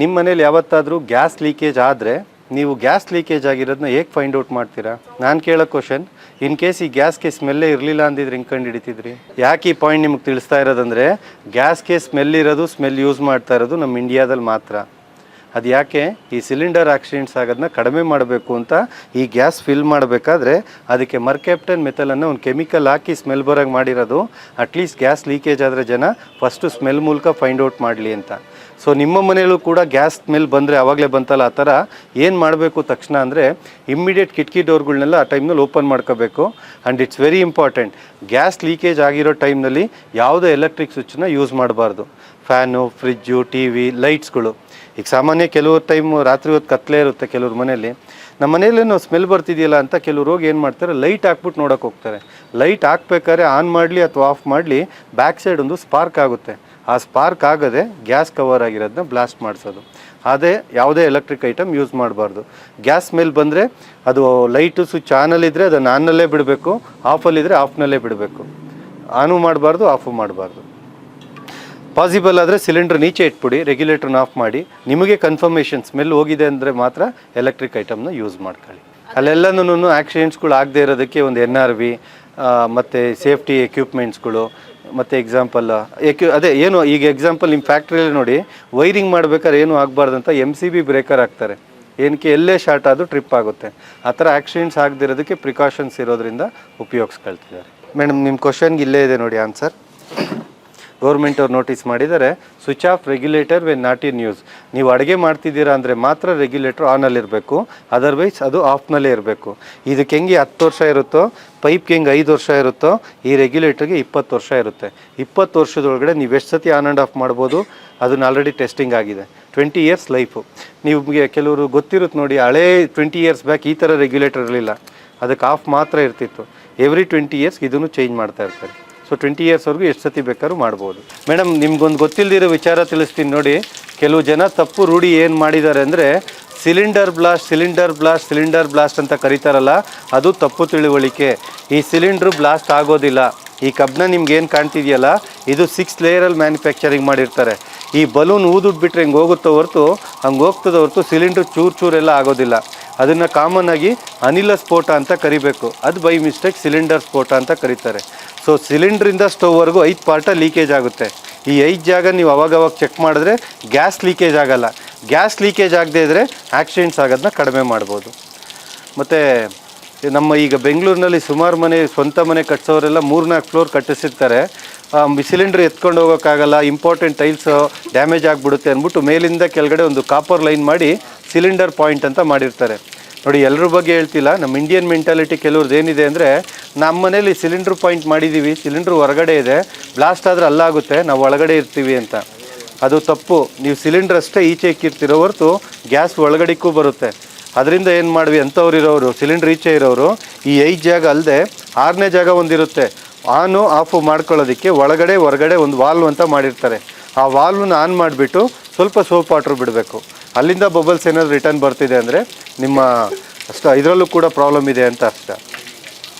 ನಿಮ್ಮ ಮನೇಲಿ ಯಾವತ್ತಾದರೂ ಗ್ಯಾಸ್ ಲೀಕೇಜ್ ಆದರೆ ನೀವು ಗ್ಯಾಸ್ ಲೀಕೇಜ್ ಆಗಿರೋದನ್ನ ಹೇಗೆ ಫೈಂಡ್ ಔಟ್ ಮಾಡ್ತೀರಾ? ನಾನು ಕೇಳೋ ಕ್ವಶನ್ ಇನ್ ಕೇಸ್ ಈ ಗ್ಯಾಸ್ಗೆ ಸ್ಮೆಲ್ಲೇ ಇರಲಿಲ್ಲ ಅಂದಿದ್ರೆ ಹಿಂಗೆ ಕಂಡು ಹಿಡಿತಿದ್ರಿ? ಯಾಕೆ ಈ ಪಾಯಿಂಟ್ ನಿಮ್ಗೆ ತಿಳಿಸ್ತಾ ಇರೋದಂದರೆ ಗ್ಯಾಸ್ಗೆ ಸ್ಮೆಲ್ ಇರೋದು ಸ್ಮೆಲ್ ಯೂಸ್ ಮಾಡ್ತಾ ಇರೋದು ನಮ್ಮ ಇಂಡಿಯಾದಲ್ಲಿ ಮಾತ್ರ. ಅದು ಯಾಕೆ? ಈ ಸಿಲಿಂಡರ್ ಆಕ್ಸಿಡೆಂಟ್ಸ್ ಆಗೋದನ್ನ ಕಡಿಮೆ ಮಾಡಬೇಕು ಅಂತ ಈ ಗ್ಯಾಸ್ ಫಿಲ್ ಮಾಡಬೇಕಾದ್ರೆ ಅದಕ್ಕೆ ಮರ್ಕ್ಯಾಪ್ಟನ್ ಮೆಥಲನ್ನು ಒಂದು ಕೆಮಿಕಲ್ ಹಾಕಿ ಸ್ಮೆಲ್ ಬರೋಂಗೆ ಮಾಡಿರೋದು. ಅಟ್ಲೀಸ್ಟ್ ಗ್ಯಾಸ್ ಲೀಕೇಜ್ ಆದರೆ ಜನ ಫಸ್ಟು ಸ್ಮೆಲ್ ಮೂಲಕ ಫೈಂಡ್ ಔಟ್ ಮಾಡಲಿ ಅಂತ. ಸೊ ನಿಮ್ಮ ಮನೆಯಲ್ಲೂ ಕೂಡ ಗ್ಯಾಸ್ ಸ್ಮೆಲ್ ಬಂದರೆ ಆವಾಗಲೇ ಬಂತಲ್ಲ, ಆ ಥರ ಏನು ಮಾಡಬೇಕು ತಕ್ಷಣ ಅಂದರೆ ಇಮ್ಮಿಡಿಯೇಟ್ ಕಿಟಕಿ ಡೋರ್ಗಳನ್ನೆಲ್ಲ ಆ ಟೈಮ್ನಲ್ಲಿ ಓಪನ್ ಮಾಡ್ಕೋಬೇಕು. And it's very important gas leakage ಆಗಿರೋ ಟೈಮ್ನಲ್ಲಿ ಯಾವುದೇ ಎಲೆಕ್ಟ್ರಿಕ್ ಸ್ವಿಚ್ನ ಯೂಸ್ ಮಾಡಬಾರ್ದು. ಫ್ಯಾನು ಫ್ರಿಜ್ಜು ಟಿ ವಿ ಲೈಟ್ಸ್ಗಳು ಈಗ ಸಾಮಾನ್ಯ ಕೆಲವು ಟೈಮ್ ರಾತ್ರಿ ಹೊತ್ತು ಕತ್ತಲೇ ಇರುತ್ತೆ ಕೆಲವ್ರ ಮನೆಯಲ್ಲಿ. ನಮ್ಮ ಮನೇಲೇನೋ ಸ್ಮೆಲ್ ಬರ್ತಿದೆಯಲ್ಲ ಅಂತ ಕೆಲವ್ರು ಹೋಗಿ ಏನು ಮಾಡ್ತಾರೆ? ಲೈಟ್ ಹಾಕ್ಬಿಟ್ಟು ನೋಡೋಕೆ ಹೋಗ್ತಾರೆ. ಲೈಟ್ ಹಾಕ್ಬೇಕಾದ್ರೆ ಆನ್ ಮಾಡಲಿ ಅಥವಾ ಆಫ್ ಮಾಡಲಿ ಬ್ಯಾಕ್ ಸೈಡ್ ಒಂದು ಸ್ಪಾರ್ಕ್ ಆಗುತ್ತೆ. ಆ ಸ್ಪಾರ್ಕ್ ಆಗದೆ ಗ್ಯಾಸ್ ಕವರ್ ಆಗಿರೋದನ್ನ ಬ್ಲಾಸ್ಟ್ ಮಾಡಿಸೋದು. ಅದೇ ಯಾವುದೇ ಎಲೆಕ್ಟ್ರಿಕ್ ಐಟಮ್ ಯೂಸ್ ಮಾಡಬಾರ್ದು. ಗ್ಯಾಸ್ ಮೇಲೆ ಬಂದರೆ ಅದು ಲೈಟು ಸ್ವಿಚ್ ಆನಲ್ಲಿದ್ದರೆ ಅದನ್ನು ಆನಲ್ಲೇ ಬಿಡಬೇಕು ಆಫಲ್ಲಿದ್ದರೆ ಆಫ್ನಲ್ಲೇ ಬಿಡಬೇಕು. ಆನು ಮಾಡಬಾರ್ದು, ಆಫು ಮಾಡಬಾರ್ದು. ಪಾಸಿಬಲ್ ಆದರೆ ಸಿಲಿಂಡರ್ ನೀಚೆ ಇಟ್ಬಿಡಿ ರೆಗ್ಯುಲೇಟರ್ನ ಆಫ್ ಮಾಡಿ. ನಿಮಗೆ ಕನ್ಫರ್ಮೇಷನ್ ಸ್ಮೆಲ್ ಹೋಗಿದೆ ಅಂದರೆ ಮಾತ್ರ ಎಲೆಕ್ಟ್ರಿಕ್ ಐಟಮ್ನ ಯೂಸ್ ಮಾಡ್ಕೊಳ್ಳಿ. ಅಲ್ಲೆಲ್ಲನೂ ಆಕ್ಸಿಡೆಂಟ್ಸ್ಗಳು ಆಗದೆ ಇರೋದಕ್ಕೆ ಒಂದು ಎನ್ ಆರ್ ವಿ ಮತ್ತು ಸೇಫ್ಟಿ ಎಕ್ವಿಪ್ಮೆಂಟ್ಸ್ಗಳು ಮತ್ತು ಎಕ್ಸಾಂಪಲ್ ಅದೇ, ಏನು, ಈಗ ಎಕ್ಸಾಂಪಲ್ ನಿಮ್ಮ ಫ್ಯಾಕ್ಟ್ರಿಯಲ್ಲಿ ನೋಡಿ ವೈರಿಂಗ್ ಮಾಡ್ಬೇಕಾದ್ರೆ ಏನು ಆಗಬಾರ್ದಂತ ಎಂ ಸಿ ಬಿ ಬ್ರೇಕರ್ ಹಾಕ್ತಾರೆ. ಏನಕ್ಕೆ, ಎಲ್ಲೇ ಶಾರ್ಟ್ ಆದರೂ ಟ್ರಿಪ್ ಆಗುತ್ತೆ. ಆ ಥರ ಆಕ್ಸಿಡೆಂಟ್ಸ್ ಆಗದಿರೋದಕ್ಕೆ ಪ್ರಿಕಾಷನ್ಸ್ ಇರೋದ್ರಿಂದ ಉಪಯೋಗಿಸ್ಕೊಳ್ತಿದ್ದಾರೆ. ಮೇಡಮ್ ನಿಮ್ಮ ಕ್ವಶನ್ಗೆ ಇಲ್ಲೇ ಇದೆ ನೋಡಿ ಆನ್ಸರ್ ಗೌರ್ಮೆಂಟ್ ಅವ್ರು ನೋಟಿಸ್ ಮಾಡಿದ್ದಾರೆ switch off regulator when not in use ನೀವು ಅಡುಗೆ ಮಾಡ್ತಿದ್ದೀರಾ ಅಂದರೆ ಮಾತ್ರ ರೆಗ್ಯುಲೇಟರ್ ಆನಲ್ಲಿರಬೇಕು ಅದರ್ವೈಸ್ ಅದು ಆಫ್ನಲ್ಲೇ ಇರಬೇಕು. ಇದಕ್ಕೆ ಹೆಂಗೆ ಹತ್ತು ವರ್ಷ ಇರುತ್ತೋ ಪೈಪ್ಗೆ ಹೆಂಗೆ ಐದು ವರ್ಷ ಇರುತ್ತೋ, ಈ ರೆಗ್ಯುಲೇಟರ್ಗೆ ಇಪ್ಪತ್ತು ವರ್ಷ ಇರುತ್ತೆ. ಇಪ್ಪತ್ತು ವರ್ಷದೊಳಗಡೆ ನೀವು ಎಷ್ಟು ಸತಿ ಆನ್ ಆ್ಯಂಡ್ ಆಫ್ ಮಾಡ್ಬೋದು, ಅದನ್ನ ಆಲ್ರೆಡಿ ಟೆಸ್ಟಿಂಗ್ ಆಗಿದೆ. ಟ್ವೆಂಟಿ ಇಯರ್ಸ್ ಲೈಫು ನಿಮಗೆ ಕೆಲವರು ಗೊತ್ತಿರುತ್ತೆ ನೋಡಿ, ಹಳೇ ಟ್ವೆಂಟಿ ಇಯರ್ಸ್ ಬ್ಯಾಕ್ ಈ ಥರ ರೆಗ್ಯುಲೇಟರ್ ಇರಲಿಲ್ಲ. ಅದಕ್ಕೆ ಆಫ್ ಮಾತ್ರ ಇರ್ತಿತ್ತು. ಎವ್ರಿ ಟ್ವೆಂಟಿ ಇಯರ್ಸ್ ಇದನ್ನು ಚೇಂಜ್ ಮಾಡ್ತಾ ಇರ್ತಾರೆ. ಸೊ ಟ್ವೆಂಟಿ ಇಯರ್ಸ್ವರೆಗೂ ಎಷ್ಟು ಸತಿ ಬೇಕಾದ್ರೂ ಮಾಡ್ಬೋದು. ಮೇಡಮ್ ನಿಮ್ಗೊಂದು ಗೊತ್ತಿಲ್ಲದಿರೋ ವಿಚಾರ ತಿಳಿಸ್ತೀನಿ ನೋಡಿ. ಕೆಲವು ಜನ ತಪ್ಪು ರೂಢಿ ಏನು ಮಾಡಿದ್ದಾರೆ ಅಂದರೆ, cylinder blast cylinder blast cylinder blast ಅಂತ ಕರೀತಾರಲ್ಲ, ಅದು ತಪ್ಪು ತಿಳುವಳಿಕೆ. ಈ ಸಿಲಿಂಡ್ರು ಬ್ಲಾಸ್ಟ್ ಆಗೋದಿಲ್ಲ. ಈ ಕಬ್ನ ನಿಮ್ಗೇನು ಕಾಣ್ತಿದೆಯಲ್ಲ, ಇದು ಸಿಕ್ಸ್ ಲೇಯರಲ್ಲಿ ಮ್ಯಾನುಫ್ಯಾಕ್ಚರಿಂಗ್ ಮಾಡಿರ್ತಾರೆ. ಈ ಬಲೂನ್ ಊದುಟ್ಬಿಟ್ರೆ ಹಿಂಗೆ ಹೋಗುತ್ತೋ ಹೊರತು, ಹಂಗೆ ಹೋಗ್ತದೆ ಹೊರತು ಸಿಲಿಂಡ್ರ್ ಚೂರು ಚೂರೆಲ್ಲ ಆಗೋದಿಲ್ಲ. ಅದನ್ನು ಕಾಮನ್ ಅನಿಲ ಸ್ಫೋಟ ಅಂತ ಕರಿಬೇಕು. ಅದು ಬೈ ಮಿಸ್ಟೇಕ್ ಸಿಲಿಂಡರ್ ಸ್ಫೋಟ ಅಂತ ಕರೀತಾರೆ. ಸೊ ಸಿಲಿಂಡ್ರಿಂದ ಸ್ಟೌವ್ವರೆಗೂ ಐದು ಪಾರ್ಟ ಲೀಕೇಜ್ ಆಗುತ್ತೆ. ಈ ಐದು ಜಾಗ ನೀವು ಅವಾಗವಾಗ ಚೆಕ್ ಮಾಡಿದ್ರೆ ಗ್ಯಾಸ್ ಲೀಕೇಜ್ ಆಗಲ್ಲ. ಗ್ಯಾಸ್ ಲೀಕೇಜ್ ಆಗದೇ ಇದ್ದರೆ ಆ್ಯಕ್ಸಿಡೆಂಟ್ಸ್ ಆಗೋದನ್ನ ಕಡಿಮೆ ಮಾಡ್ಬೋದು. ಮತ್ತು, ನಮ್ಮ ಈಗ ಬೆಂಗಳೂರಿನಲ್ಲಿ ಸುಮಾರು ಮನೆ, ಸ್ವಂತ ಮನೆ ಕಟ್ಸೋರೆಲ್ಲ ಮೂರ್ನಾಲ್ಕು ಫ್ಲೋರ್ ಕಟ್ಟಿಸಿರ್ತಾರೆ. ಸಿಲಿಂಡ್ರ್ ಎತ್ಕೊಂಡು ಹೋಗೋಕ್ಕಾಗಲ್ಲ ಇಂಪಾರ್ಟೆಂಟ್ ಟೈಲ್ಸ್ ಡ್ಯಾಮೇಜ್ ಆಗಿಬಿಡುತ್ತೆ ಅಂದ್ಬಿಟ್ಟು ಮೇಲಿಂದ ಕೆಳಗಡೆ ಒಂದು ಕಾಪರ್ ಲೈನ್ ಮಾಡಿ ಸಿಲಿಂಡರ್ ಪಾಯಿಂಟ್ ಅಂತ ಮಾಡಿರ್ತಾರೆ. ನೋಡಿ ಎಲ್ಲರ ಬಗ್ಗೆ ಹೇಳ್ತಿಲ್ಲ. ನಮ್ಮ ಇಂಡಿಯನ್ ಮೆಂಟಾಲಿಟಿ ಕೆಲವ್ರದ್ದು ಏನಿದೆ ಅಂದರೆ, ನಮ್ಮ ಮನೇಲಿ ಸಿಲಿಂಡ್ರ್ ಪಾಯಿಂಟ್ ಮಾಡಿದ್ದೀವಿ ಸಿಲಿಂಡ್ರ್ ಹೊರಗಡೆ ಇದೆ. ಬ್ಲಾಸ್ಟ್ ಆದರೆ ಅಲ್ಲಾಗುತ್ತೆ, ನಾವು ಒಳಗಡೆ ಇರ್ತೀವಿ ಅಂತ. ಅದು ತಪ್ಪು. ನೀವು ಸಿಲಿಂಡರ್ ಅಷ್ಟೇ ಈಚೆ ಇಕ್ಕಿರ್ತಿರೋ ಹೊರತು ಗ್ಯಾಸ್ ಒಳಗಡೆಕ್ಕೂ ಬರುತ್ತೆ. ಅದರಿಂದ ಏನು ಮಾಡ್ವಿ ಅಂಥವ್ರು ಇರೋರು ಸಿಲಿಂಡ್ರ್ ಈಚೆ ಇರೋರು ಈ ಐದು ಜಾಗ ಅಲ್ಲದೆ ಆರನೇ ಜಾಗ ಒಂದಿರುತ್ತೆ. ಆನು, ಆಫು ಮಾಡ್ಕೊಳ್ಳೋದಕ್ಕೆ ಒಳಗಡೆ, ಹೊರಗಡೆ ಒಂದು ವಾಲ್ವ್ ಅಂತ ಮಾಡಿರ್ತಾರೆ. ಆ ವಾಲ್ವನ್ನ ಆನ್ ಮಾಡಿಬಿಟ್ಟು ಸ್ವಲ್ಪ ಸೋಪ್ ವಾಟ್ರ್ ಬಿಡಬೇಕು. ಅಲ್ಲಿಂದ ಬಬಲ್ಸ್ ಏನಾದರೂ ರಿಟರ್ನ್ ಬರ್ತಿದೆ ಅಂದರೆ ನಿಮ್ಮ ಅಷ್ಟ, ಇದರಲ್ಲೂ ಕೂಡ ಪ್ರಾಬ್ಲಮ್ ಇದೆ ಅಂತ ಅಷ್ಟ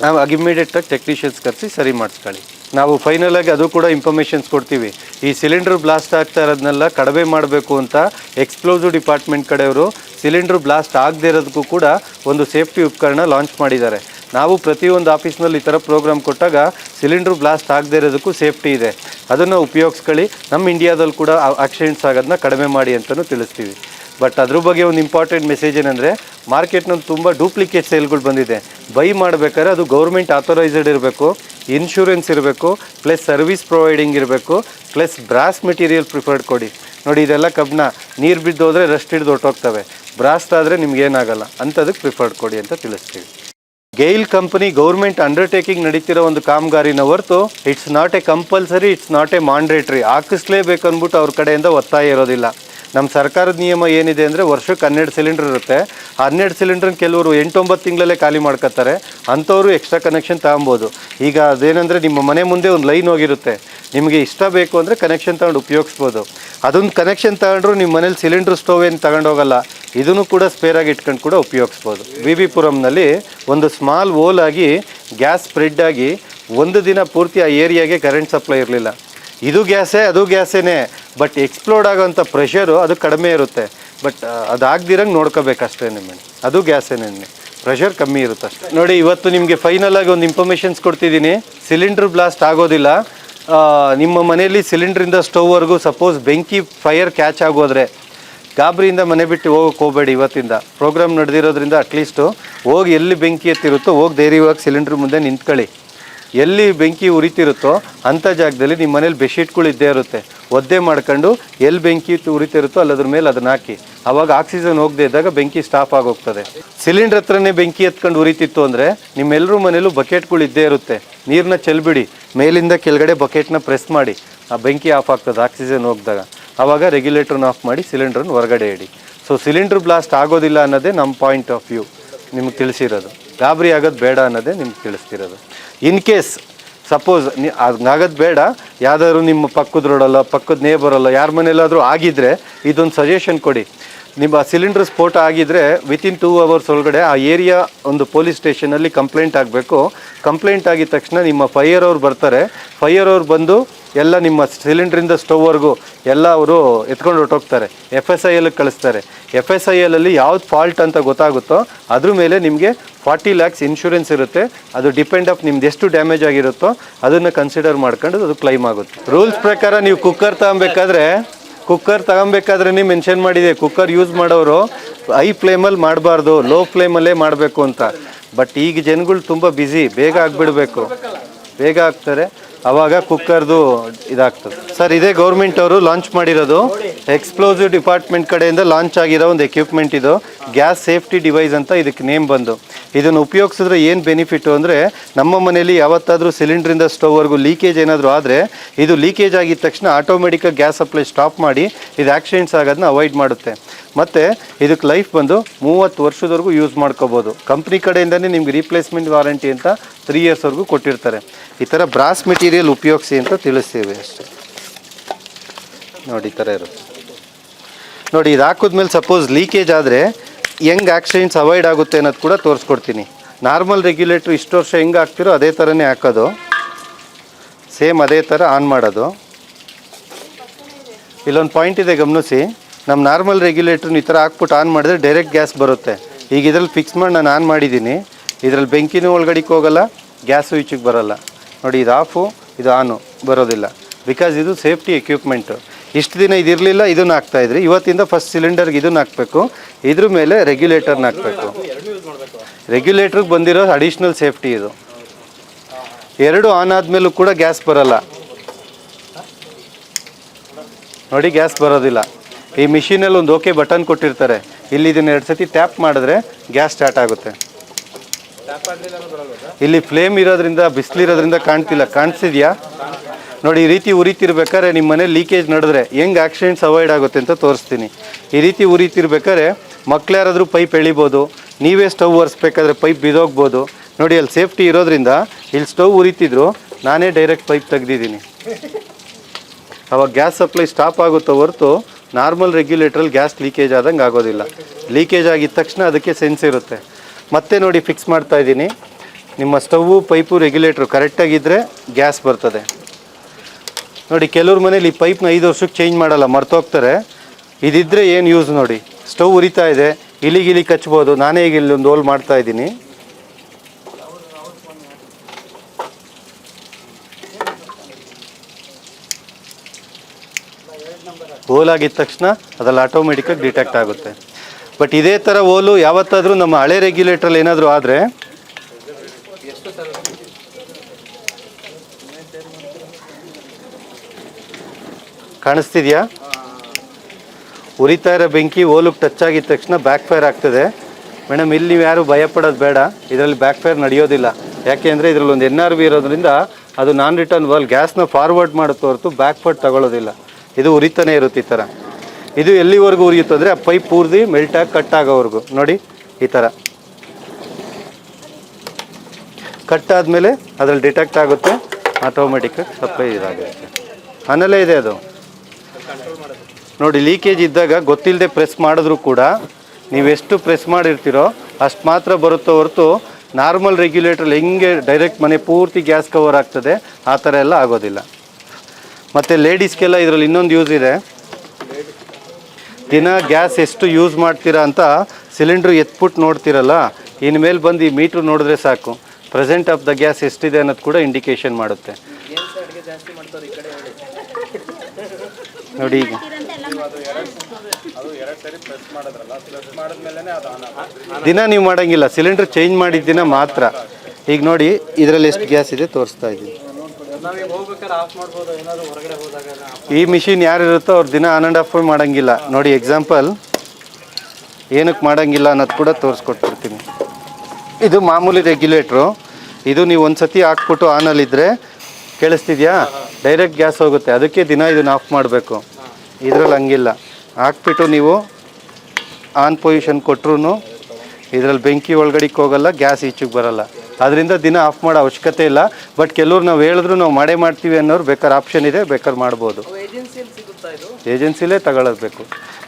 ನಾವು ಇಮ್ಮಿಡಿಯೇಟಾಗಿ ಟೆಕ್ನಿಷಿಯನ್ಸ್ ಕರೆಸಿ ಸರಿ ಮಾಡಿಸ್ಕೊಳ್ಳಿ. ನಾವು ಫೈನಲಾಗಿ ಅದು ಕೂಡ ಇನ್ಫಾರ್ಮೇಷನ್ಸ್ ಕೊಡ್ತೀವಿ. ಈ ಸಿಲಿಂಡರ್ ಬ್ಲಾಸ್ಟ್ ಆಗ್ತಾ ಇರೋದನ್ನೆಲ್ಲ ಕಡಿಮೆ ಮಾಡಬೇಕು ಅಂತ ಎಕ್ಸ್ಪ್ಲೋಸಿವ್ ಡಿಪಾರ್ಟ್ಮೆಂಟ್ ಕಡೆಯವರು ಸಿಲಿಂಡರ್ ಬ್ಲಾಸ್ಟ್ ಆಗದೇ ಇರೋದಕ್ಕೂ ಕೂಡ ಒಂದು ಸೇಫ್ಟಿ ಉಪಕರಣ ಲಾಂಚ್ ಮಾಡಿದ್ದಾರೆ. ನಾವು ಪ್ರತಿಯೊಂದು ಆಫೀಸ್ನಲ್ಲಿ ಈ ಥರ ಪ್ರೋಗ್ರಾಮ್ ಕೊಟ್ಟಾಗ ಸಿಲಿಂಡ್ರ್ ಬ್ಲಾಸ್ಟ್ ಆಗದೇ ಇರೋದಕ್ಕೂ ಸೇಫ್ಟಿ ಇದೆ. ಅದನ್ನು ಉಪಯೋಗಿಸ್ಕೊಳ್ಳಿ. ನಮ್ಮ ಇಂಡಿಯಾದಲ್ಲಿ ಕೂಡ ಆಕ್ಸಿಡೆಂಟ್ಸ್ ಆಗೋದನ್ನ ಕಡಿಮೆ ಮಾಡಿ ಅಂತಲೂ ತಿಳಿಸ್ತೀವಿ. ಬಟ್ ಅದ್ರ ಬಗ್ಗೆ ಒಂದು ಇಂಪಾರ್ಟೆಂಟ್ ಮೆಸೇಜ್ ಏನಂದರೆ ಮಾರ್ಕೆಟ್ನಲ್ಲಿ ತುಂಬ ಡೂಪ್ಲಿಕೇಟ್ ಸೇಲ್ಗಳು ಬಂದಿದೆ. ಬೈ ಮಾಡಬೇಕಾದ್ರೆ ಅದು ಗೌರ್ಮೆಂಟ್ ಆಥರೈಸ್ಡ್ ಇರಬೇಕು ಇನ್ಶೂರೆನ್ಸ್ ಇರಬೇಕು ಪ್ಲಸ್ ಸರ್ವಿಸ್ ಪ್ರೊವೈಡಿಂಗ್ ಇರಬೇಕು ಪ್ಲಸ್ ಬ್ರಾಸ್ ಮೆಟೀರಿಯಲ್ ಪ್ರಿಫರ್ಡ್ ಕೊಡಿ. ನೋಡಿ, ಇದೆಲ್ಲ ಕಬ್ಬನ ನೀರು ಬಿದ್ದು ಹೋದರೆ ರಸ್ಟ್ ಹಿಡಿದು ಹೊರ್ಟೋಗ್ತವೆ ಬ್ರಾಸ್ಟ್ ಆದರೆ ನಿಮ್ಗೇನಾಗಲ್ಲ ಅಂಥದಕ್ಕೆ ಪ್ರಿಫರ್ಡ್ ಕೊಡಿ ಅಂತ ತಿಳಿಸ್ತೀವಿ. ಗೈಲ್ ಕಂಪನಿ ಗೌರ್ಮೆಂಟ್ ಅಂಡರ್ಟೇಕಿಂಗ್ ನಡೀತಿರೋ ಒಂದು ಕಾಮಗಾರಿನ ಹೊರತು it's not a compulsory it's not a mandatory ಹಾಕಿಸ್ಲೇಬೇಕು ಅಂದ್ಬಿಟ್ಟು ಅವ್ರ ಕಡೆಯಿಂದ ಒತ್ತಾಯ ಇರೋದಿಲ್ಲ. ನಮ್ಮ ಸರ್ಕಾರದ ನಿಯಮ ಏನಿದೆ ಅಂದರೆ ವರ್ಷಕ್ಕೆ ಹನ್ನೆರಡು ಸಿಲಿಂಡರ್ ಇರುತ್ತೆ. ಹನ್ನೆರಡು ಸಿಲಿಂಡ್ರನ್ನ ಕೆಲವರು ಎಂಟೊಂಬತ್ತು ತಿಂಗಳಲ್ಲೇ ಖಾಲಿ ಮಾಡ್ಕೋತಾರೆ ಅಂಥವರು ಎಕ್ಸ್ಟ್ರಾ ಕನೆಕ್ಷನ್ ತಗೊಬೋದು. ಈಗ ಅದೇನೆಂದರೆ ನಿಮ್ಮ ಮನೆ ಮುಂದೆ ಒಂದು ಲೈನ್ ಹೋಗಿರುತ್ತೆ. ನಿಮಗೆ ಇಷ್ಟ ಬೇಕು ಅಂದರೆ ಕನೆಕ್ಷನ್ ತಗೊಂಡು ಉಪಯೋಗಿಸ್ಬೋದು. ಅದೊಂದು ಕನೆಕ್ಷನ್ ತಗೊಂಡ್ರು ನಿಮ್ಮ ಮನೇಲಿ ಸಿಲಿಂಡ್ರ್ ಸ್ಟೋವ್ ಏನು ತಗೊಂಡೋಗಲ್ಲ ಇದನ್ನು ಕೂಡ ಸ್ಪೇರಾಗಿ ಇಟ್ಕೊಂಡು ಕೂಡ ಉಪಯೋಗಿಸ್ಬೋದು. ವಿ ವಿ ಪುರಂನಲ್ಲಿ ಒಂದು ಸ್ಮಾಲ್ ಓಲ್ ಆಗಿ ಗ್ಯಾಸ್ ಸ್ಪ್ರೆಡ್ ಆಗಿ ಒಂದು ದಿನ ಪೂರ್ತಿ ಆ ಏರಿಯಾಗೆ ಕರೆಂಟ್ ಸಪ್ಲೈ ಇರಲಿಲ್ಲ. ಇದು ಗ್ಯಾಸೇ, ಅದು ಗ್ಯಾಸೇನೆ. ಬಟ್ ಎಕ್ಸ್ಪ್ಲೋರ್ಡ್ ಆಗೋಂಥ ಪ್ರೆಷರು ಅದು ಕಡಿಮೆ ಇರುತ್ತೆ. ಬಟ್ ಅದಾಗ್ದಿರಂಗೆ ನೋಡ್ಕೋಬೇಕಷ್ಟೇ ಮೇಡಮ್ ಅದು ಗ್ಯಾಸೇನೆ ಪ್ರೆಷರ್ ಕಮ್ಮಿ ಇರುತ್ತೆ ಅಷ್ಟೇ. ನೋಡಿ, ಇವತ್ತು ನಿಮಗೆ ಫೈನಲ್ ಆಗಿ ಒಂದು ಇನ್ಫಾರ್ಮೇಷನ್ಸ್ ಕೊಡ್ತಿದ್ದೀನಿ. ಸಿಲಿಂಡ್ರ್ ಬ್ಲಾಸ್ಟ್ ಆಗೋದಿಲ್ಲ. ನಿಮ್ಮ ಮನೆಯಲ್ಲಿ ಸಿಲಿಂಡ್ರಿಂದ ಸ್ಟೌವ್ವರೆಗೂ ಸಪೋಸ್ ಬೆಂಕಿ ಫೈರ್ ಕ್ಯಾಚ್ ಆಗೋದ್ರೆ, ಗಾಬರಿಯಿಂದ ಮನೆ ಬಿಟ್ಟು ಹೋಗೋಕೆ ಹೋಗಬೇಡಿ ಇವತ್ತಿಂದ. ಪ್ರೋಗ್ರಾಮ್ ನಡೆದಿರೋದ್ರಿಂದ ಅಟ್ಲೀಸ್ಟು ಹೋಗಿ ಎಲ್ಲಿ ಬೆಂಕಿ ಎತ್ತಿರುತ್ತೋ ಹೋಗಿ ಧೈರ್ಯವಾಗಿ ಸಿಲಿಂಡ್ರ್ ಮುಂದೆ ನಿಂತ್ಕೊಳ್ಳಿ. ಎಲ್ಲಿ ಬೆಂಕಿ ಉರಿತಿರುತ್ತೋ ಅಂಥ ಜಾಗದಲ್ಲಿ ನಿಮ್ಮ ಮನೇಲಿ ಬೆಡ್ಶೀಟ್ಗಳು ಇದ್ದೇ ಇರುತ್ತೆ. ಒದ್ದೆ ಮಾಡ್ಕೊಂಡು ಎಲ್ಲಿ ಬೆಂಕಿ ಉರಿತಿರುತ್ತೋ ಅಲ್ಲದ್ರ ಮೇಲೆ ಅದನ್ನ ಹಾಕಿ. ಅವಾಗ ಆಕ್ಸಿಜನ್ ಹೋಗದೆ ಇದ್ದಾಗ ಬೆಂಕಿ ಸ್ಟಾಪ್ ಆಗೋಗ್ತದೆ. ಸಿಲಿಂಡರ್ ಹತ್ರನೇ ಬೆಂಕಿ ಎತ್ಕೊಂಡು ಉರಿತಿತ್ತು ಅಂದರೆ ನಿಮ್ಮೆಲ್ಲರೂ ಮನೇಲೂ ಬಕೆಟ್ಗಳು ಇದ್ದೇ ಇರುತ್ತೆ. ನೀರನ್ನ ಚೆಲ್ಬಿಡಿ. ಮೇಲಿಂದ ಕೆಳಗಡೆ ಬಕೆಟ್ನ ಪ್ರೆಸ್ ಮಾಡಿ. ಆ ಬೆಂಕಿ ಆಫ್ ಆಗ್ತದೆ ಆಕ್ಸಿಜನ್ ಹೋಗಿದಾಗ. ಆವಾಗ ರೆಗ್ಯುಲೇಟ್ರನ್ನ ಆಫ್ ಮಾಡಿ ಸಿಲಿಂಡ್ರನ್ನ ಹೊರಗಡೆ ಇಡಿ. ಸೊ ಸಿಲಿಂಡ್ರ್ ಬ್ಲಾಸ್ಟ್ ಆಗೋದಿಲ್ಲ ಅನ್ನೋದೇ ನಮ್ಮ ಪಾಯಿಂಟ್ ಆಫ್ ವ್ಯೂ. ನಿಮ್ಗೆ ತಿಳಿಸಿರೋದು. ಗಾಬರಿ ಆಗೋದು ಬೇಡ ಅನ್ನೋದೇ ನಿಮ್ಗೆ ತಿಳಿಸ್ತಿರೋದು. ಇನ್ ಕೇಸ್ ಸಪೋಸ್ ಆಗೋದು ಬೇಡ, ಯಾವ್ದಾದ್ರು ನಿಮ್ಮ ಪಕ್ಕದ ರೋಡಲ್ಲ ಪಕ್ಕದ ನೇಬರಲ್ಲೋ ಯಾರ ಮನೇಲಾದರೂ ಆಗಿದ್ದರೆ ಇದೊಂದು ಸಜೆಷನ್ ಕೊಡಿ. ನಿಮ್ಮ ಸಿಲಿಂಡರ್ ಸ್ಫೋಟ ಆಗಿದ್ದರೆ ವಿತಿನ್ ಟೂ ಅವರ್ಸ್ ಒಳಗಡೆ ಆ ಏರಿಯಾ ಒಂದು ಪೊಲೀಸ್ ಸ್ಟೇಷನಲ್ಲಿ ಕಂಪ್ಲೇಂಟ್ ಆಗಬೇಕು. ಕಂಪ್ಲೇಂಟ್ ಆಗಿದ ತಕ್ಷಣ ನಿಮ್ಮ ಫೈಯರ್ ಅವ್ರು ಬರ್ತಾರೆ. ಫೈಯರ್ ಅವ್ರು ಬಂದು ಎಲ್ಲ ನಿಮ್ಮ ಸಿಲಿಂಡ್ರಿಂದ ಸ್ಟವ್ವರೆಗೂ ಎಲ್ಲ ಅವರು ಎತ್ಕೊಂಡು ಹೊರಟೋಗ್ತಾರೆ ಎಫ್ ಎಸ್ ಐ ಎಲ್ಗೆ ಕಳಿಸ್ತಾರೆ. ಎಫ್ ಎಸ್ ಐ ಎಲ್ಲಲ್ಲಿ ಯಾವ್ದು ಫಾಲ್ಟ್ ಅಂತ ಗೊತ್ತಾಗುತ್ತೋ ಅದ್ರ ಮೇಲೆ ನಿಮಗೆ ಫಾರ್ಟಿ ಲ್ಯಾಕ್ಸ್ ಇನ್ಶೂರೆನ್ಸ್ ಇರುತ್ತೆ. ಅದು ಡಿಪೆಂಡ್ ಆಫ್ ನಿಮ್ದು ಎಷ್ಟು ಡ್ಯಾಮೇಜ್ ಆಗಿರುತ್ತೋ ಅದನ್ನು ಕನ್ಸಿಡರ್ ಮಾಡ್ಕೊಂಡು ಅದು ಕ್ಲೈಮ್ ಆಗುತ್ತೆ. ರೂಲ್ಸ್ ಪ್ರಕಾರ ನೀವು ಕುಕ್ಕರ್ ತಗೊಬೇಕಾದ್ರೆ ಕುಕ್ಕರ್ ತಗೊಬೇಕಾದ್ರೆ ಮೆನ್ಷನ್ ಮಾಡಿದೆ ಕುಕ್ಕರ್ ಯೂಸ್ ಮಾಡೋರು ಹೈ ಫ್ಲೇಮಲ್ಲಿ ಮಾಡಬಾರ್ದು ಲೋ ಫ್ಲೇಮಲ್ಲೇ ಮಾಡಬೇಕು ಅಂತ. ಬಟ್ ಈಗ ಜನಗಳು ತುಂಬ ಬ್ಯುಸಿ ಬೇಗ ಆಗಿಬಿಡಬೇಕು. ಬೇಗ ಆಗ್ತಾರೆ. ಅವಾಗ ಕುಕ್ಕರ್ದು ಇದಾಗ್ತದೆ. ಸರ್, ಇದೇ ಗೌರ್ಮೆಂಟ್ ಅವರು ಲಾಂಚ್ ಮಾಡಿರೋದು ಎಕ್ಸ್ಪ್ಲೋಸಿವ್ ಡಿಪಾರ್ಟ್ಮೆಂಟ್ ಕಡೆಯಿಂದ ಲಾಂಚ್ ಆಗಿರೋ ಒಂದು ಎಕ್ವಿಪ್ಮೆಂಟ್ ಇದು. ಗ್ಯಾಸ್ ಸೇಫ್ಟಿ ಡಿವೈಸ್ ಅಂತ ಇದಕ್ಕೆ ನೇಮ್ ಬಂದು. ಇದನ್ನು ಉಪಯೋಗಿಸಿದ್ರೆ ಏನು ಬೆನಿಫಿಟ್ಟು ಅಂದರೆ ನಮ್ಮ ಮನೆಯಲ್ಲಿ ಯಾವತ್ತಾದರೂ ಸಿಲಿಂಡ್ರಿಂದ ಸ್ಟೌವ್ವರೆಗೂ ಲೀಕೇಜ್ ಏನಾದರೂ ಆದರೆ ಇದು ಲೀಕೇಜ್ ಆಗಿದ ತಕ್ಷಣ ಆಟೋಮೆಟಿಕಾಗಿ ಗ್ಯಾಸ್ ಸಪ್ಲೈ ಸ್ಟಾಪ್ ಮಾಡಿ ಇದು ಆಕ್ಸಿಡೆಂಟ್ಸ್ ಆಗೋದನ್ನ ಅವಾಯ್ಡ್ ಮಾಡುತ್ತೆ. ಮತ್ತು ಇದಕ್ಕೆ ಲೈಫ್ ಬಂದು ಮೂವತ್ತು ವರ್ಷದವರೆಗೂ ಯೂಸ್ ಮಾಡ್ಕೋಬೋದು. ಕಂಪ್ನಿ ಕಡೆಯಿಂದನೇ ನಿಮ್ಗೆ ರೀಪ್ಲೇಸ್ಮೆಂಟ್ ವಾರಂಟಿ ಅಂತ ತ್ರೀ ಇಯರ್ಸ್ವರೆಗೂ ಕೊಟ್ಟಿರ್ತಾರೆ. ಈ ಥರ ಬ್ರಾಸ್ ಮೆಟೀರಿಯಲ್ ಉಪಯೋಗಿಸಿ ಅಂತ ತಿಳಿಸ್ತೀವಿ ಅಷ್ಟೇ. ನೋಡಿ, ಈ ಥರ ಇರುತ್ತೆ. ನೋಡಿ, ಇದು ಹಾಕಿದ್ಮೇಲೆ ಸಪೋಸ್ ಲೀಕೇಜ್ ಆದರೆ ಹೆಂಗೆ ಆಕ್ಸಿಡೆಂಟ್ಸ್ ಅವಾಯ್ಡ್ ಆಗುತ್ತೆ ಅನ್ನೋದು ಕೂಡ ತೋರಿಸ್ಕೊಡ್ತೀನಿ. ನಾರ್ಮಲ್ ರೆಗ್ಯುಲೇಟ್ರ್ ಇಷ್ಟು ವರ್ಷ ಹೆಂಗೆ ಹಾಕ್ತಿರೋ ಅದೇ ಥರನೇ ಹಾಕೋದು. ಸೇಮ್ ಅದೇ ಥರ ಆನ್ ಮಾಡೋದು. ಇಲ್ಲೊಂದು ಪಾಯಿಂಟ್ ಇದೆ, ಗಮನಿಸಿ. ನಮ್ಮ ನಾರ್ಮಲ್ ರೆಗ್ಯುಲೇಟ್ರನ್ನ ಈ ಥರ ಹಾಕ್ಬಿಟ್ಟು ಆನ್ ಮಾಡಿದ್ರೆ ಡೈರೆಕ್ಟ್ ಗ್ಯಾಸ್ ಬರುತ್ತೆ. ಈಗ ಇದ್ರಲ್ಲಿ ಫಿಕ್ಸ್ ಮಾಡಿ ನಾನು ಆನ್ ಮಾಡಿದ್ದೀನಿ. ಇದರಲ್ಲಿ ಬೆಂಕಿನೂ ಒಳಗಡೆಗೆ ಹೋಗಲ್ಲ, ಗ್ಯಾಸು ಈಚಿಗೆ ಬರೋಲ್ಲ. ನೋಡಿ, ಇದು ಆಫು, ಇದು ಆನು, ಬರೋದಿಲ್ಲ. ಬಿಕಾಸ್ ಇದು ಸೇಫ್ಟಿ ಎಕ್ವಿಪ್ಮೆಂಟು ಇಷ್ಟು ದಿನ ಇದಿರಲಿಲ್ಲ ಇದನ್ನು ಹಾಕ್ತಾಯಿದ್ರಿ ಇವತ್ತಿಂದ ಫಸ್ಟ್ ಸಿಲಿಂಡರ್ಗೆ ಇದನ್ನು ಹಾಕಬೇಕು. ಇದ್ರ ಮೇಲೆ ರೆಗ್ಯುಲೇಟರ್ನ ಹಾಕಬೇಕು. ರೆಗ್ಯುಲೇಟ್ರಿಗೆ ಬಂದಿರೋ ಅಡಿಷ್ನಲ್ ಸೇಫ್ಟಿ ಇದು. ಎರಡು ಆನ್ ಆದಮೇಲೂ ಕೂಡ ಗ್ಯಾಸ್ ಬರಲ್ಲ. ನೋಡಿ, ಗ್ಯಾಸ್ ಬರೋದಿಲ್ಲ. ಈ ಮಿಷಿನಲ್ಲಿ ಒಂದು ಓಕೆ ಬಟನ್ ಕೊಟ್ಟಿರ್ತಾರೆ. ಇಲ್ಲಿ ಇದನ್ನು ಎರಡು ಸತಿ ಟ್ಯಾಪ್ ಮಾಡಿದ್ರೆ ಗ್ಯಾಸ್ ಸ್ಟಾರ್ಟ್ ಆಗುತ್ತೆ. ಇಲ್ಲಿ ಫ್ಲೇಮ್ ಇರೋದ್ರಿಂದ ಬಿಸಿಲಿರೋದ್ರಿಂದ ಕಾಣ್ತಿಲ್ಲ. ಕಾಣಿಸಿದ್ಯಾ? ನೋಡಿ, ಈ ರೀತಿ ಉರಿತಿರ್ಬೇಕಾದ್ರೆ ನಿಮ್ಮ ಮನೆ ಲೀಕೇಜ್ ನಡೆದ್ರೆ ಹೆಂಗೆ ಆಕ್ಸಿಡೆಂಟ್ಸ್ ಅವಾಯ್ಡ್ ಆಗುತ್ತೆ ಅಂತ ತೋರಿಸ್ತೀನಿ. ಈ ರೀತಿ ಉರಿತಿರ್ಬೇಕಾದ್ರೆ ಮಕ್ಳು ಯಾರಾದರೂ ಪೈಪ್ ಎಳಿಬೋದು, ನೀವೇ ಸ್ಟವ್ ಒರೆಸ್ಬೇಕಾದ್ರೆ ಪೈಪ್ ಬಿದೋಗ್ಬೋದು ನೋಡಿ, ಅಲ್ಲಿ ಸೇಫ್ಟಿ ಇರೋದ್ರಿಂದ ಇಲ್ಲಿ ಸ್ಟವ್ ಉರಿತಿದ್ರು, ನಾನೇ ಡೈರೆಕ್ಟ್ ಪೈಪ್ ತೆಗ್ದಿದ್ದೀನಿ. ಅವಾಗ ಗ್ಯಾಸ್ ಸಪ್ಲೈ ಸ್ಟಾಪ್ ಆಗುತ್ತೋ ಹೊರತು ನಾರ್ಮಲ್ ರೆಗ್ಯುಲೇಟ್ರಲ್ಲಿ ಗ್ಯಾಸ್ ಲೀಕೇಜ್ ಆದಂಗೆ ಆಗೋದಿಲ್ಲ. ಲೀಕೇಜ್ ಆಗಿದ ತಕ್ಷಣ ಅದಕ್ಕೆ ಸೆನ್ಸ್ ಇರುತ್ತೆ. ಮತ್ತೆ ನೋಡಿ ಫಿಕ್ಸ್ ಮಾಡ್ತಾ ಇದ್ದೀನಿ. ನಿಮ್ಮ ಸ್ಟವ್ವು ಪೈಪು, ರೆಗ್ಯುಲೇಟ್ರು ಕರೆಕ್ಟಾಗಿದ್ದರೆ ಗ್ಯಾಸ್ ಬರ್ತದೆ. ನೋಡಿ, ಕೆಲವ್ರ ಮನೇಲಿ ಈ ಪೈಪ್ನ ಐದು ವರ್ಷಕ್ಕೆ ಚೇಂಜ್ ಮಾಡಲ್ಲ, ಮರ್ತೋಗ್ತಾರೆ. ಇದಿದ್ದರೆ ಏನು ಯೂಸ್ ನೋಡಿ. ಸ್ಟವ್ ಉರಿತಾ ಇದೆ ಇಲಿಗಿಲಿ ಕಚ್ಬೋದು. ನಾನೇ ಈಗ ಇಲ್ಲಿ ಒಂದು ಹೋಲ್ ಮಾಡ್ತಾ ಇದ್ದೀನಿ. ಹೋಲ್ ಆಗಿದ ತಕ್ಷಣ ಅದರಲ್ಲಿ ಆಟೋಮೆಟಿಕಾಗಿ ಡಿಟೆಕ್ಟ್ ಆಗುತ್ತೆ. ಬಟ್ ಇದೇ ಥರ ಹೋಲು ಯಾವತ್ತಾದರೂ ನಮ್ಮ ಹಳೆ ರೆಗ್ಯುಲೇಟ್ರಲ್ಲಿ ಏನಾದರೂ ಆದರೆ ಕಾಣಿಸ್ತಿದ್ಯಾ? ಉರಿತಾ ಇರೋ ಬೆಂಕಿ ಹೋಲು ಟಚ್ ಆಗಿದ ತಕ್ಷಣ ಬ್ಯಾಕ್ ಫೈರ್ ಆಗ್ತದೆ. ಮೇಡಮ್ ಇಲ್ಲಿ ನೀವು ಯಾರು ಭಯಪಡೋದು ಬೇಡ. ಇದರಲ್ಲಿ ಬ್ಯಾಕ್ ಫೈರ್ ನಡೆಯೋದಿಲ್ಲ. ಯಾಕೆ ಅಂದರೆ ಇದರಲ್ಲಿ ಒಂದು ಎನ್ ಆರ್ ಬಿ ಇರೋದ್ರಿಂದ ಅದು ನಾನ್ ರಿಟರ್ನ್ ವಾಲ್ ಗ್ಯಾಸ್ನ ಫಾರ್ವರ್ಡ್ ಮಾಡುತ್ತೆ ಹೊರತು ಬ್ಯಾಕ್ ಫೋರ್ಡ್ ತಗೊಳ್ಳೋದಿಲ್ಲ ಇದು ಉರಿತಾನೆ ಇರುತ್ತೆ ಈ ಥರ. ಇದು ಎಲ್ಲಿವರೆಗೂ ಉರಿಯುತ್ತೆ ಅಂದರೆ ಆ ಪೈಪ್ ಪೂರ್ತಿ ಮೆಲ್ಟಾಗಿ ಕಟ್ ಆಗೋವರೆಗೂ. ನೋಡಿ ಈ ಥರ. ಕಟ್ ಆದಮೇಲೆ ಅದ್ರಲ್ಲಿ ಡಿಟೆಕ್ಟ್ ಆಗುತ್ತೆ ಆಟೋಮೆಟಿಕ್ಕಾಗಿ ಸಪ್ಲೈ ಇದಾಗುತ್ತೆ. ಆಮೇಲೆ ಇದೆ ಅದು. ನೋಡಿ ಲೀಕೇಜ್ ಇದ್ದಾಗ ಗೊತ್ತಿಲ್ಲದೆ ಪ್ರೆಸ್ ಮಾಡಿದ್ರೂ ಕೂಡ ನೀವೆಷ್ಟು ಪ್ರೆಸ್ ಮಾಡಿರ್ತೀರೋ ಅಷ್ಟು ಮಾತ್ರ ಬರುತ್ತೋ ಹೊರತು ನಾರ್ಮಲ್ ರೆಗ್ಯುಲೇಟ್ರಲ್ಲಿ ಹೆಂಗೆ ಡೈರೆಕ್ಟ್ ಮನೆ ಪೂರ್ತಿ ಗ್ಯಾಸ್ ಕವರ್ ಆಗ್ತದೆ, ಆ ಥರ ಎಲ್ಲ ಆಗೋದಿಲ್ಲ. ಮತ್ತು ಲೇಡೀಸ್ಗೆಲ್ಲ ಇದರಲ್ಲಿ ಇನ್ನೊಂದು ಯೂಸ್ ಇದೆ. ದಿನ ಗ್ಯಾಸ್ ಎಷ್ಟು ಯೂಸ್ ಮಾಡ್ತೀರಾ ಅಂತ ಸಿಲಿಂಡ್ರ್ ಎತ್ಬಿಟ್ಟು ನೋಡ್ತಿರಲ್ಲ, ಇನ್ಮೇಲೆ ಬಂದು ಈ ಮೀಟ್ರ್ ನೋಡಿದ್ರೆ ಸಾಕು. ಪ್ರೆಸೆಂಟ್ ಆಫ್ ದ ಗ್ಯಾಸ್ ಎಷ್ಟಿದೆ ಅನ್ನೋದು ಕೂಡ ಇಂಡಿಕೇಶನ್ ಮಾಡುತ್ತೆ. ನೋಡಿ ಈಗ. ದಿನ ನೀವು ಮಾಡೋಂಗಿಲ್ಲ, ಸಿಲಿಂಡ್ರ್ ಚೇಂಜ್ ಮಾಡಿದ ದಿನ ಮಾತ್ರ. ಈಗ ನೋಡಿ, ಇದರಲ್ಲಿ ಎಷ್ಟು ಗ್ಯಾಸ್ ಇದೆ ತೋರಿಸ್ತಾ ಇದ್ದೀನಿ. ಈ ಮಿಷಿನ್ ಯಾರು ಇರುತ್ತೋ ಅವ್ರು ದಿನ ಆನ್ ಆ್ಯಂಡ್ ಆಫ್ ಮಾಡಂಗಿಲ್ಲ. ನೋಡಿ ಎಕ್ಸಾಂಪಲ್ ಏನಕ್ಕೆ ಮಾಡಂಗಿಲ್ಲ ಅನ್ನೋದು ಕೂಡ ತೋರಿಸ್ಕೊಟ್ಬಿಡ್ತೀನಿ. ಇದು ಮಾಮೂಲಿ ರೆಗ್ಯುಲೇಟ್ರು ಇದು ನೀವು ಒಂದು ಸತಿ ಹಾಕ್ಬಿಟ್ಟು ಆನಲ್ಲಿದ್ದರೆ ಕೇಳಿಸ್ತಿದ್ಯಾ? ಡೈರೆಕ್ಟ್ ಗ್ಯಾಸ್ ಹೋಗುತ್ತೆ. ಅದಕ್ಕೆ ದಿನ ಇದನ್ನ ಆಫ್ ಮಾಡಬೇಕು. ಇದರಲ್ಲಿ ಹಂಗಿಲ್ಲ. ಹಾಕ್ಬಿಟ್ಟು ನೀವು ಆನ್ ಪೊಸಿಷನ್ ಕೊಟ್ರು ಇದರಲ್ಲಿ ಬೆಂಕಿ ಒಳಗಡೆಗೆ ಹೋಗಲ್ಲ ಗ್ಯಾಸ್ ಈಚಿಗೆ ಬರಲ್ಲ. ಅದರಿಂದ ದಿನ ಆಫ್ ಮಾಡೋ ಅವಶ್ಯಕತೆ ಇಲ್ಲ. ಬಟ್ ಕೆಲವ್ರು ನಾವು ಹೇಳಿದ್ರು ನಾವು ಮಾಡೇ ಮಾಡ್ತೀವಿ ಅನ್ನೋರು ಬೇಕಾದ್ರೆ ಆಪ್ಷನ್ ಇದೆ ಬೇಕಾದ್ರೆ ಮಾಡ್ಬೋದು. ಏಜೆನ್ಸಿಲೇ ತಗೊಳ್ಳಬೇಕು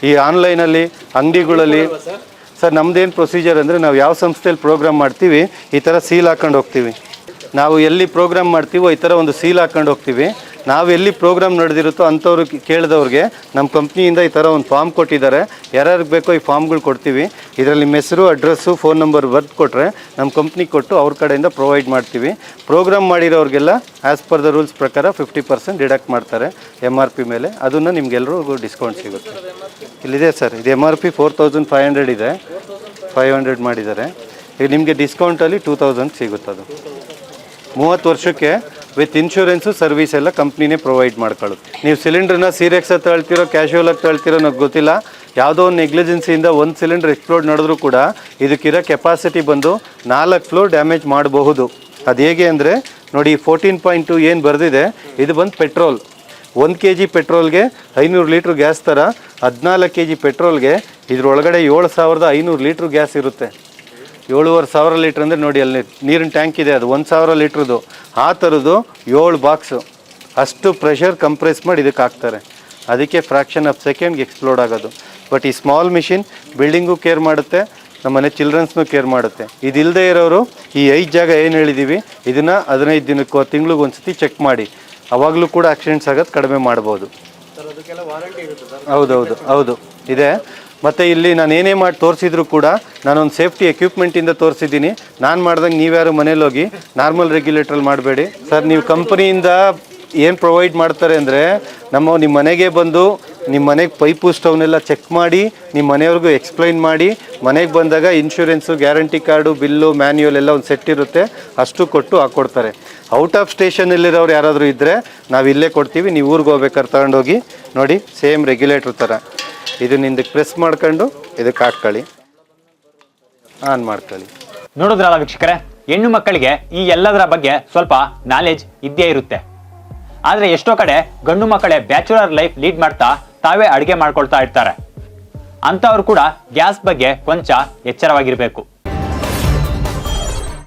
ಈ ಆನ್ಲೈನಲ್ಲಿ ಅಂಗಡಿಗಳಲ್ಲಿ. ಸರ್? ನಮ್ದೇನು ಪ್ರೊಸೀಜರ್ ಅಂದರೆ ನಾವು ಯಾವ ಸಂಸ್ಥೆಯಲ್ಲಿ ಪ್ರೋಗ್ರಾಮ್ ಮಾಡ್ತೀವಿ ಈ ಥರ ಸೀಲ್ ಹಾಕೊಂಡು ಹೋಗ್ತೀವಿ. ನಾವು ಎಲ್ಲಿ ಪ್ರೋಗ್ರಾಮ್ ಮಾಡ್ತೀವೋ ಈ ಥರ ಒಂದು ಸೀಲ್ ಹಾಕೊಂಡು ಹೋಗ್ತೀವಿ. ನಾವು ಎಲ್ಲಿ ಪ್ರೋಗ್ರಾಮ್ ನಡೆದಿರುತ್ತೋ ಅಂಥವ್ರು ಕೇಳಿದವ್ರಿಗೆ ನಮ್ಮ ಕಂಪ್ನಿಯಿಂದ ಈ ಥರ ಒಂದು ಫಾರ್ಮ್ ಕೊಟ್ಟಿದ್ದಾರೆ. ಯಾರ್ಯಾರಿಗೆ ಬೇಕೋ ಈ ಫಾರ್ಮ್ಗಳು ಕೊಡ್ತೀವಿ. ಇದರಲ್ಲಿ ನಿಮ್ಮ ಹೆಸರು ಅಡ್ರೆಸ್ಸು, ಫೋನ್ ನಂಬರ್ ಬರೆದು ಕೊಟ್ಟರೆ ನಮ್ಮ ಕಂಪ್ನಿಗೆ ಕೊಟ್ಟು ಅವ್ರ ಕಡೆಯಿಂದ ಪ್ರೊವೈಡ್ ಮಾಡ್ತೀವಿ. ಪ್ರೋಗ್ರಾಮ್ ಮಾಡಿರೋರಿಗೆಲ್ಲ ಆ್ಯಸ್ ಪರ್ ದ ರೂಲ್ಸ್ ಪ್ರಕಾರ ಫಿಫ್ಟಿ ಪರ್ಸೆಂಟ್ ಡಿಡಕ್ಟ್ ಮಾಡ್ತಾರೆ ಎಂ ಆರ್ ಪಿ ಮೇಲೆ. ಅದನ್ನು ನಿಮ್ಗೆಲ್ರಿಗೂ ಡಿಸ್ಕೌಂಟ್ ಸಿಗುತ್ತೆ. ಇಲ್ಲಿದೆ ಸರ್, ಇದು M R P four thousand five hundred ಇದೆ. ಫೈವ್ ಹಂಡ್ರೆಡ್ ಮಾಡಿದ್ದಾರೆ. ಈಗ ನಿಮಗೆ ಡಿಸ್ಕೌಂಟಲ್ಲಿ ಟೂ ತೌಸಂಡ್ ಸಿಗುತ್ತೆ ಅದು ಮೂವತ್ತು ವರ್ಷಕ್ಕೆ ವಿತ್ ಇನ್ಶೂರೆನ್ಸು ಸರ್ವಿಸ್ ಎಲ್ಲ ಕಂಪ್ನಿನೇ ಪ್ರೊವೈಡ್ ಮಾಡ್ಕೊಳ್ಳುತ್ತೆ. ನೀವು ಸಿಲಿಂಡ್ರನ್ನ ಸೀರಿಯಸ್ ತಳ್ತಿರೋ, ಕ್ಯಾಶುವಲ್ ಆಗಿ ತಳ್ತಿರೋ ನನಗೆ ಗೊತ್ತಿಲ್ಲ. ಯಾವುದೋ ಒಂದು ನೆಗ್ಲಿಜೆನ್ಸಿಯಿಂದ ಒಂದು ಸಿಲಿಂಡರ್ ಎಕ್ಸ್ಪ್ಲೋಡ್ ನಡೆದ್ರೂ ಕೂಡ ಇದಕ್ಕಿರೋ ಕೆಪಾಸಿಟಿ ಬಂದು ನಾಲ್ಕು ಫ್ಲೋರ್ ಡ್ಯಾಮೇಜ್ ಮಾಡಬಹುದು. ಅದು ಹೇಗೆ ಅಂದರೆ, ನೋಡಿ ಫೋರ್ಟೀನ್ ಪಾಯಿಂಟ್ ಟು ಏನು ಬರೆದಿದೆ, ಇದು ಬಂದು ಪೆಟ್ರೋಲ್. ಒಂದು ಕೆ ಜಿ ಪೆಟ್ರೋಲ್ಗೆ ಐನೂರು ಲೀಟ್ರ್ ಗ್ಯಾಸ್ ಥರ ಹದಿನಾಲ್ಕು ಕೆ ಜಿ ಪೆಟ್ರೋಲ್ಗೆ ಇದರೊಳಗಡೆ ಏಳು ಸಾವಿರದ ಐನೂರು ಲೀಟ್ರ್ ಗ್ಯಾಸ್ ಇರುತ್ತೆ. ಏಳುವರೆ ಸಾವಿರ ಲೀಟ್ರ್ ಅಂದರೆ ನೋಡಿ ಅಲ್ಲಿ ನೀರಿನ ಟ್ಯಾಂಕ್ ಇದೆ ಅದು. ಒಂದು ಸಾವಿರ ಲೀಟ್ರದ್ದು ಆ ಥರದ್ದು ಏಳು ಬಾಕ್ಸು ಅಷ್ಟು ಪ್ರೆಷರ್ ಕಂಪ್ರೆಸ್ ಮಾಡಿ ಇದಕ್ಕೆ ಹಾಕ್ತಾರೆ. ಅದಕ್ಕೆ ಫ್ರ್ಯಾಕ್ಷನ್ ಆಫ್ ಸೆಕೆಂಡ್ಗೆ ಎಕ್ಸ್ಪ್ಲೋಡ್ ಆಗೋದು. ಬಟ್ ಈ ಸ್ಮಾಲ್ ಮಿಷಿನ್ ಬಿಲ್ಡಿಂಗು ಕೇರ್ ಮಾಡುತ್ತೆ ನಮ್ಮನೆ ಚಿಲ್ಡ್ರನ್ಸ್ನೂ ಕೇರ್ ಮಾಡುತ್ತೆ. ಇದಿಲ್ಲದೆ ಇರೋರು ಈ ಐದು ಜಾಗ ಏನು ಹೇಳಿದ್ದೀವಿ ಇದನ್ನು ಹದಿನೈದು ದಿನಕ್ಕೋ ತಿಂಗ್ಳಿಗೆ ಒಂದು ಸತಿ ಚೆಕ್ ಮಾಡಿ. ಅವಾಗಲೂ ಕೂಡ ಆಕ್ಸಿಡೆಂಟ್ಸ್ ಆಗೋದು ಕಡಿಮೆ ಮಾಡ್ಬೋದು. ಹೌದೌದು ಹೌದು. ಇದೆ. ಮತ್ತು ಇಲ್ಲಿ ನಾನು ಏನೇ ಮಾಡಿ ತೋರಿಸಿದ್ರು ಕೂಡ ನಾನೊಂದು ಸೇಫ್ಟಿ ಎಕ್ವಿಪ್ಮೆಂಟಿಂದ ತೋರಿಸಿದ್ದೀನಿ. ನಾನು ಮಾಡ್ದಂಗೆ ನೀವ್ಯಾರು ಮನೇಲಿ ಹೋಗಿ ನಾರ್ಮಲ್ ರೆಗ್ಯುಲೇಟ್ರಲ್ಲಿ ಮಾಡಬೇಡಿ. ಸರ್ ನೀವು ಕಂಪ್ನಿಯಿಂದ ಏನು ಪ್ರೊವೈಡ್ ಮಾಡ್ತಾರೆ ಅಂದರೆ ನಮ್ಮ ನಿಮ್ಮ ಮನೆಗೆ ಬಂದು ನಿಮ್ಮ ಮನೆಗೆ ಪೈಪು ಸ್ಟವ್ನೆಲ್ಲ ಚೆಕ್ ಮಾಡಿ ನಿಮ್ಮ ಮನೆಯವ್ರಿಗೂ ಎಕ್ಸ್ಪ್ಲೈನ್ ಮಾಡಿ, ಮನೆಗೆ ಬಂದಾಗ insurance guarantee card bill manual ಎಲ್ಲ ಒಂದು ಸೆಟ್ ಇರುತ್ತೆ. ಅಷ್ಟು ಕೊಟ್ಟು ಹಾಕ್ಕೊಡ್ತಾರೆ ಔಟ್ ಆಫ್ ಸ್ಟೇಷನಲ್ಲಿರೋರು ಯಾರಾದರೂ ಇದ್ದರೆ ನಾವು ಇಲ್ಲೇ ಕೊಡ್ತೀವಿ. ನೀವು ಊರಿಗೆ ಹೋಗ್ಬೇಕಾದ್ರೆ ತಗೊಂಡೋಗಿ ನೋಡಿ ಸೇಮ್ ರೆಗ್ಯುಲೇಟ್ರ್ ಥರ ಇದನ್ನ ಹಿಂದಕ್ಕೆ ಪ್ರೆಸ್ ಮಾಡ್ಕೊಂಡು ಇದಕ್ಕೆ ಹಾಕ್ಕೊಳ್ಳಿ. ಆನ್ ಮಾಡ್ಕೊಳ್ಳಿ. ನೋಡಿದ್ರಲ್ಲ ವೀಕ್ಷಕರೇ, ಹೆಣ್ಣು ಮಕ್ಕಳಿಗೆ ಈ ಎಲ್ಲದರ ಬಗ್ಗೆ ಸ್ವಲ್ಪ ನಾಲೆಜ್ ಇದ್ದೇ ಇರುತ್ತೆ. ಆದರೆ ಎಷ್ಟೋ ಕಡೆ ಗಂಡು ಮಕ್ಕಳೇ ಬ್ಯಾಚುಲರ್ ಲೈಫ್ ಲೀಡ್ ಮಾಡ್ತಾ ತಾವೇ ಅಡುಗೆ ಮಾಡ್ಕೊಳ್ತಾ ಇರ್ತಾರೆ. ಅಂಥವ್ರು ಕೂಡ ಗ್ಯಾಸ್ ಬಗ್ಗೆ ಕೊಂಚ ಎಚ್ಚರವಾಗಿರಬೇಕು.